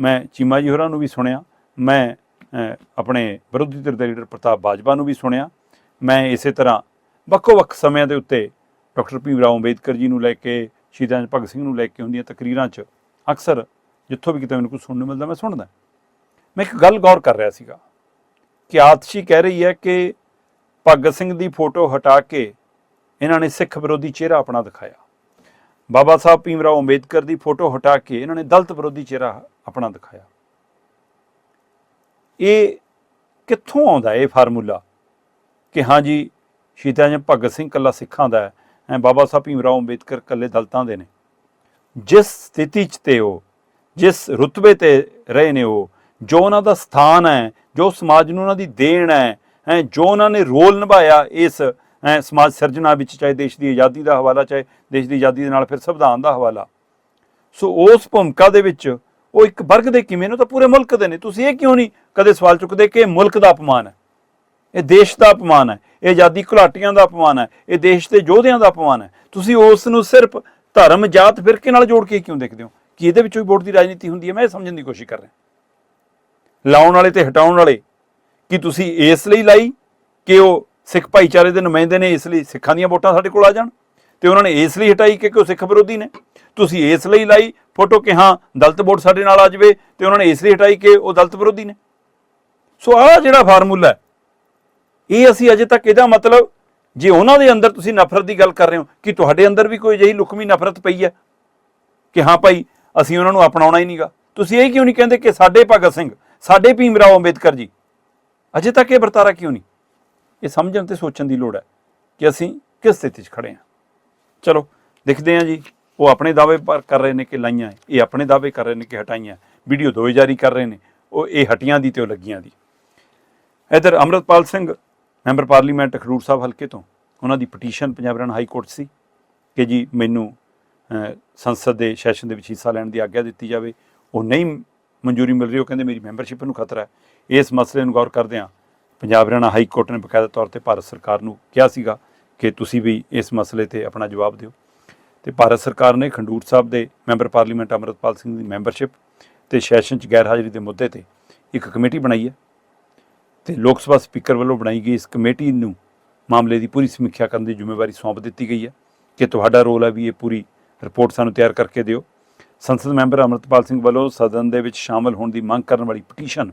ਮੈਂ ਚੀਮਾ ਜੀ ਹੋਰਾਂ ਨੂੰ ਵੀ ਸੁਣਿਆ। ਮੈਂ ਆਪਣੇ ਵਿਰੋਧੀ ਧਿਰ ਦੇ ਲੀਡਰ ਪ੍ਰਤਾਪ ਬਾਜਵਾ ਨੂੰ ਵੀ ਸੁਣਿਆ। ਮੈਂ ਇਸੇ ਤਰ੍ਹਾਂ ਵੱਖੋ ਵੱਖ ਸਮਿਆਂ ਦੇ ਉੱਤੇ ਡਾਕਟਰ ਭੀਮ ਰਾਓ ਅੰਬੇਦਕਰ ਜੀ ਨੂੰ ਲੈ ਕੇ, ਸ਼ਹੀਦਾਂ ਭਗਤ ਸਿੰਘ ਨੂੰ ਲੈ ਕੇ ਹੁੰਦੀਆਂ ਤਕਰੀਰਾਂ 'ਚ ਅਕਸਰ ਜਿੱਥੋਂ ਵੀ ਕਿਤੇ ਮੈਨੂੰ ਕੁਝ ਸੁਣਨ ਨੂੰ ਮਿਲਦਾ, ਮੈਂ ਸੁਣਦਾ। ਮੈਂ ਇੱਕ ਗੱਲ ਗੌਰ ਕਰ ਰਿਹਾ ਸੀਗਾ। ਕਿਆਤਸ਼ੀ ਕਹਿ ਰਹੀ ਹੈ ਕਿ ਭਗਤ ਸਿੰਘ ਦੀ ਫੋਟੋ ਹਟਾ ਕੇ ਇਹਨਾਂ ਨੇ ਸਿੱਖ ਵਿਰੋਧੀ ਚਿਹਰਾ ਆਪਣਾ ਦਿਖਾਇਆ। ਬਾਬਾ ਸਾਹਿਬ ਭੀਮ ਰਾਓ ਅੰਬੇਦਕਰ ਦੀ ਫੋਟੋ ਹਟਾ ਕੇ ਇਹਨਾਂ ਨੇ ਦਲਤ ਵਿਰੋਧੀ ਚਿਹਰਾ ਆਪਣਾ ਦਿਖਾਇਆ। ਇਹ ਕਿੱਥੋਂ ਆਉਂਦਾ ਇਹ ਫਾਰਮੂਲਾ ਕਿ ਹਾਂ ਜੀ, ਸ਼ਹੀਦਾਂ ਭਗਤ ਸਿੰਘ ਕੱਲਾ ਸਿੱਖਾਂ ਦਾ ਹੈ, ਐ ਬਾਬਾ ਸਾਹਿਬ ਭੀਮ ਰਾਓ ਅੰਬੇਦਕਰ ਕੱਲੇ ਦਲਤਾਂ ਦੇ ਨੇ। ਜਿਸ ਸਥਿਤੀ 'ਚ ਤੇ ਉਹ, ਜਿਸ ਰੁਤਬੇ ਤੇ ਰਹੇ ਨੇ ਉਹ, ਜੋ ਉਹਨਾਂ ਦਾ ਸਥਾਨ ਹੈ ਜੋ ਸਮਾਜ ਨੂੰ ਉਹਨਾਂ ਦੀ ਦੇਣ ਹੈ ਹੈ ਜੋ ਉਹਨਾਂ ਨੇ ਰੋਲ ਨਿਭਾਇਆ ਇਸ ਹੈਂ, ਸਮਾਜ ਸਿਰਜਣਾ ਵਿੱਚ ਚਾਹੇ ਦੇਸ਼ ਦੀ ਆਜ਼ਾਦੀ ਦਾ ਹਵਾਲਾ ਚਾਹੇ ਦੇਸ਼ ਦੀ ਆਜ਼ਾਦੀ ਦੇ ਨਾਲ ਫਿਰ ਸੰਵਿਧਾਨ ਦਾ ਹਵਾਲਾ। ਸੋ ਉਸ ਭੂਮਿਕਾ ਦੇ ਵਿੱਚ ਉਹ ਇੱਕ ਵਰਗ ਦੇ ਕਿਵੇਂ ਨੇ ਉਹ ਤਾਂ ਪੂਰੇ ਮੁਲਕ ਦੇ ਨੇ। ਤੁਸੀਂ ਇਹ ਕਿਉਂ ਨਹੀਂ ਕਦੇ ਸਵਾਲ ਚੁੱਕਦੇ ਕਿ ਇਹ ਮੁਲਕ ਦਾ ਅਪਮਾਨ ਹੈ? ਇਹ ਦੇਸ਼ ਦਾ ਅਪਮਾਨ ਹੈ? ਇਹ ਆਜ਼ਾਦੀ ਘੁਲਾਟੀਆਂ ਦਾ ਅਪਮਾਨ ਹੈ? ਇਹ ਦੇਸ਼ ਦੇ ਯੋਧਿਆਂ ਦਾ ਅਪਮਾਨ ਹੈ? ਤੁਸੀਂ ਉਸ ਨੂੰ ਸਿਰਫ ਧਰਮ ਜਾਤ ਫਿਰਕੇ ਨਾਲ ਜੋੜ ਕੇ ਕਿਉਂ ਦੇਖਦੇ ਹੋ? ਕਿ ਇਹਦੇ ਵਿੱਚ ਵੀ ਵੋਟ ਦੀ ਰਾਜਨੀਤੀ ਹੁੰਦੀ ਹੈ? ਮੈਂ ਇਹ ਸਮਝਣ ਦੀ ਕੋਸ਼ਿਸ਼ ਕਰ ਰਿਹਾ। ਲਾਉਣ ਵਾਲੇ ਤੇ ਹਟਾਉਣ ਵਾਲੇ, ਕਿ ਤੁਸੀਂ ਇਸ ਲਈ ਲਾਈ ਕਿ ਉਹ ਸਿੱਖ ਭਾਈਚਾਰੇ ਦੇ ਨੁਮਾਇੰਦੇ ਨੇ ਇਸ ਲਈ ਸਿੱਖਾਂ ਦੀਆਂ ਵੋਟਾਂ ਸਾਡੇ ਕੋਲ ਆ ਜਾਣ ਤੇ ਉਹਨਾਂ ਨੇ ਇਸ ਲਈ ਹਟਾਈ ਕਿ ਉਹ ਸਿੱਖ ਵਿਰੋਧੀ ਨੇ? ਤੁਸੀਂ ਇਸ ਲਈ ਲਾਈ ਫੋਟੋ ਕਿ ਹਾਂ ਦਲਤ ਵੋਟ ਸਾਡੇ ਨਾਲ ਆ ਜਾਵੇ ਤੇ ਉਹਨਾਂ ਨੇ ਇਸ ਲਈ ਹਟਾਈ ਕਿ ਉਹ ਦਲਤ ਵਿਰੋਧੀ ਨੇ? ਸੋ ਆਹ ਜਿਹੜਾ ਫਾਰਮੂਲਾ ਇਹ ਅਸੀਂ ਅਜੇ ਤੱਕ ਇਹਦਾ ਮਤਲਬ ਜੇ ਉਹਨਾਂ ਦੇ ਅੰਦਰ ਤੁਸੀਂ ਨਫ਼ਰਤ ਦੀ ਗੱਲ ਕਰ ਰਹੇ ਹੋ, ਕਿ ਤੁਹਾਡੇ ਅੰਦਰ ਵੀ ਕੋਈ ਅਜਿਹੀ ਲੁਕਮੀ ਨਫ਼ਰਤ ਪਈ ਹੈ ਕਿ ਹਾਂ ਭਾਈ ਅਸੀਂ ਉਹਨਾਂ ਨੂੰ ਅਪਣਾਉਣਾ ਹੀ ਨਹੀਂਗਾ ਤੁਸੀਂ ਇਹ ਕਿਉਂ ਨਹੀਂ ਕਹਿੰਦੇ ਕਿ ਸਾਡੇ ਭਗਤ ਸਿੰਘ ਸਾਡੇ ਭੀਮ ਰਾਓ ਅੰਬੇਦਕਰ ਜੀ, ਅਜੇ ਤੱਕ ਇਹ ਵਰਤਾਰਾ ਕਿਉਂ ਨਹੀਂ? ਇਹ ਸਮਝਣ ਤੇ ਸੋਚਣ ਦੀ ਲੋੜ ਹੈ ਕਿ ਅਸੀਂ ਕਿਸ ਸਥਿਤੀ 'ਚ ਖੜੇ ਹਾਂ। ਚਲੋ, ਦੇਖਦੇ ਹਾਂ ਜੀ, ਉਹ ਆਪਣੇ ਦਾਅਵੇ ਪਰ ਕਰ ਰਹੇ ਨੇ ਕਿ ਲਾਈਆਂ ਇਹ ਆਪਣੇ ਦਾਅਵੇ ਕਰ ਰਹੇ ਨੇ ਕਿ ਹਟਾਈਆਂ ਵੀਡੀਓ ਦੋਵੇਂ ਜਾਰੀ ਕਰ ਰਹੇ ਨੇ, ਉਹ ਇਹ ਹਟੀਆਂ ਦੀ ਤੇ ਉਹ ਲੱਗੀਆਂ ਦੀ। ਇਧਰ ਅਮਰਤਪਾਲ ਸਿੰਘ, ਮੈਂਬਰ ਪਾਰਲੀਮੈਂਟ ਖਡੂਰ ਸਾਹਿਬ ਹਲਕੇ ਤੋਂ, ਉਹਨਾਂ ਦੀ petition Punjab Haryana high court ਸੀ ਕਿ ਜੀ ਮੈਨੂੰ ਸੰਸਦ ਦੇ ਸੈਸ਼ਨ ਦੇ ਵਿੱਚ ਹਿੱਸਾ ਲੈਣ ਦੀ ਆਗਿਆ ਦਿੱਤੀ ਜਾਵੇ, ਉਹ ਨਹੀਂ ਮਨਜ਼ੂਰੀ ਮਿਲ ਰਹੀ ਉਹ ਕਹਿੰਦੇ ਮੇਰੀ ਮੈਂਬਰਸ਼ਿਪ ਨੂੰ ਖਤਰਾ ਹੈ। ਇਸ ਮਸਲੇ ਨੂੰ ਗੌਰ ਕਰਦਿਆਂ ਪੰਜਾਬ ਹਰਿਆਣਾ ਹਾਈ ਕੋਰਟ ਨੇ ਬਕਾਇਦਾ ਤੌਰ ਤੇ ਭਾਰਤ ਸਰਕਾਰ ਨੂੰ ਕਿਹਾ ਸੀਗਾ ਕਿ ਤੁਸੀਂ ਵੀ ਇਸ ਮਸਲੇ ਤੇ ਆਪਣਾ ਜਵਾਬ ਦਿਓ। ਤੇ ਭਾਰਤ ਸਰਕਾਰ ਨੇ ਖੰਡੂਰ ਸਾਹਿਬ ਦੇ ਮੈਂਬਰ ਪਾਰਲੀਮੈਂਟ ਅਮਰਤਪਾਲ ਸਿੰਘ ਦੀ ਮੈਂਬਰਸ਼ਿਪ ਤੇ ਸੈਸ਼ਨ 'ਚ ਗੈਰ ਹਾਜ਼ਰੀ ਦੇ ਮੁੱਦੇ ਤੇ ਇੱਕ ਕਮੇਟੀ ਬਣਾਈ ਹੈ। ਤੇ ਲੋਕ ਸਭਾ ਸਪੀਕਰ ਵੱਲੋਂ ਬਣਾਈ ਗਈ ਇਸ ਕਮੇਟੀ ਨੂੰ ਮਾਮਲੇ ਦੀ ਪੂਰੀ ਸਮੀਖਿਆ ਕਰਨ ਦੀ ਜ਼ਿੰਮੇਵਾਰੀ ਸੌਂਪ ਦਿੱਤੀ ਗਈ ਹੈ। ਕਿ ਤੁਹਾਡਾ ਰੋਲ ਹੈ ਵੀ ਇਹ ਪੂਰੀ ਰਿਪੋਰਟ ਸਾਨੂੰ ਤਿਆਰ ਕਰਕੇ ਦਿਓ। ਸੰਸਦ ਮੈਂਬਰ ਅਮਰਤਪਾਲ ਸਿੰਘ ਵੱਲੋਂ ਸਦਨ ਦੇ ਵਿੱਚ ਸ਼ਾਮਲ ਹੋਣ ਦੀ ਮੰਗ ਕਰਨ ਵਾਲੀ ਪਟੀਸ਼ਨ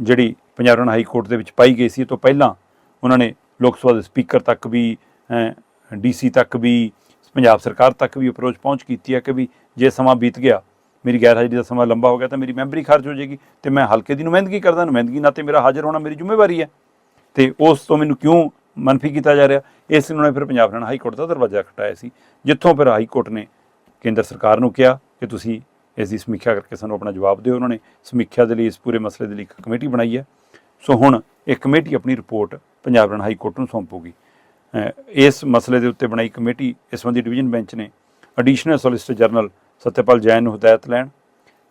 ਜਿਹੜੀ ਪੰਜਾਬ ਹਰਿਆਣਾ ਹਾਈ ਕੋਰਟ ਦੇ ਵਿੱਚ ਪਾਈ ਗਈ ਸੀ, ਇਹ ਤੋਂ ਪਹਿਲਾਂ ਉਹਨਾਂ ਨੇ ਲੋਕ ਸਭਾ ਦੇ ਸਪੀਕਰ ਤੱਕ ਵੀ ਡੀਸੀ ਤੱਕ ਵੀ, ਪੰਜਾਬ ਸਰਕਾਰ ਤੱਕ ਵੀ ਅਪਰੋਚ ਪਹੁੰਚ ਕੀਤੀ ਹੈ ਕਿ ਵੀ ਜੇ ਸਮਾਂ ਬੀਤ ਗਿਆ, ਮੇਰੀ ਗੈਰ ਹਾਜ਼ਰੀ ਦਾ ਸਮਾਂ ਲੰਬਾ ਹੋ ਗਿਆ ਤਾਂ ਮੇਰੀ ਮੈਂਬਰੀ ਖਾਰਜ ਹੋ ਜਾਏਗੀ ਤੇ ਮੈਂ ਹਲਕੇ ਦੀ ਨੁਮਾਇੰਦਗੀ ਕਰਦਾ, ਨੁਮਾਇੰਦਗੀ ਨਾਤੇ ਮੇਰਾ ਹਾਜ਼ਰ ਹੋਣਾ ਮੇਰੀ ਜ਼ਿੰਮੇਵਾਰੀ ਹੈ। ਤੇ ਉਸ ਤੋਂ ਮੈਨੂੰ ਕਿਉਂ ਮਨਫੀ ਕੀਤਾ ਜਾ ਰਿਹਾ? ਇਸ ਨੂੰ ਨੇ ਫਿਰ ਪੰਜਾਬ ਹਰਿਆਣਾ ਹਾਈ ਕੋਰਟ ਦਾ ਦਰਵਾਜ਼ਾ ਖਟਾਇਆ ਸੀ, ਜਿੱਥੋਂ ਫਿਰ ਹਾਈ ਕੋਰਟ ਨੇ ਕੇਂਦਰ ਸਰਕਾਰ ਨੂੰ ਕਿਹਾ ਕਿ ਤੁਸੀਂ ਇਸ ਦੀ ਸਮੀਖਿਆ ਕਰਕੇ ਸਾਨੂੰ ਆਪਣਾ ਜਵਾਬ ਦਿਓ। ਉਹਨਾਂ ਨੇ ਸਮੀਖਿਆ ਦੇ ਲਈ ਇਸ ਪੂਰੇ ਮਸਲੇ ਦੇ ਲਈ ਇੱਕ ਕਮੇਟੀ ਬਣਾਈ ਹੈ। ਸੋ ਹੁਣ ਇਹ ਕਮੇਟੀ ਆਪਣੀ report Punjab Haryana high court ਨੂੰ ਸੌਂਪੂਗੀ। ਇਸ ਮਸਲੇ ਦੇ ਉੱਤੇ ਬਣਾਈ ਕਮੇਟੀ ਇਸ ਸੰਬੰਧੀ ਡਿਵੀਜ਼ਨ ਬੈਂਚ ਨੇ additional solicitor general Satpal Jain ਨੂੰ ਹਦਾਇਤ ਲੈਣ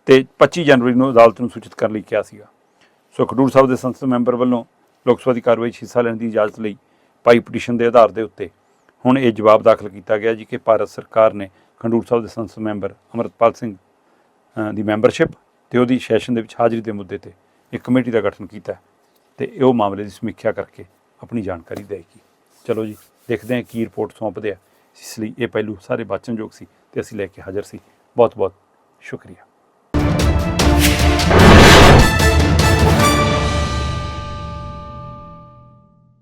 ਤੇ 25 ਜਨਵਰੀ ਨੂੰ ਅਦਾਲਤ ਨੂੰ ਸੂਚਿਤ ਕਰਨ ਲਈ ਕਿਹਾ ਸੀਗਾ। ਸੋ ਖਡੂਰ ਸਾਹਿਬ ਦੇ ਸੰਸਦ ਮੈਂਬਰ ਵੱਲੋਂ ਲੋਕ ਸਭਾ ਦੀ ਕਾਰਵਾਈ 'ਚ ਹਿੱਸਾ ਲੈਣ ਦੀ ਇਜਾਜ਼ਤ ਲਈ ਪਾਈ ਪਟੀਸ਼ਨ ਦੇ ਆਧਾਰ ਦੇ ਉੱਤੇ ਹੁਣ ਇਹ ਜਵਾਬ ਦਾਖਲ ਕੀਤਾ ਗਿਆ ਜੀ ਕਿ ਭਾਰਤ ਸਰਕਾਰ ਨੇ ਖੰਡੂਰ ਸਾਹਿਬ ਦੇ ਸੰਸਦ ਮੈਂਬਰ ਅਮਰਤਪਾਲ ਸਿੰਘ ਦੀ ਮੈਂਬਰਸ਼ਿਪ ਤੇ ਉਹਦੀ ਸੈਸ਼ਨ ਦੇ ਵਿੱਚ ਹਾਜ਼ਰੀ ਦੇ ਮੁੱਦੇ ਤੇ ਇੱਕ ਕਮੇਟੀ ਦਾ ਗਠਨ ਕੀਤਾ ਹੈ ਤੇ ਉਹ ਮਾਮਲੇ ਦੀ ਸਮੀਖਿਆ ਕਰਕੇ ਆਪਣੀ ਜਾਣਕਾਰੀ ਦੇਗੀ ਚਲੋ ਜੀ, ਦੇਖਦੇ ਹਾਂ ਕੀ ਰਿਪੋਰਟ ਸੌਂਪਦੇ ਆ। ਇਸ ਲਈ ਇਹ ਪਹਿਲੂ ਸਾਰੇ ਵਾਚਨਯੋਗ ਸੀ ਤੇ ਅਸੀਂ ਲੈ ਕੇ ਹਾਜ਼ਰ ਸੀ। ਬਹੁਤ ਬਹੁਤ ਸ਼ੁਕਰੀਆ।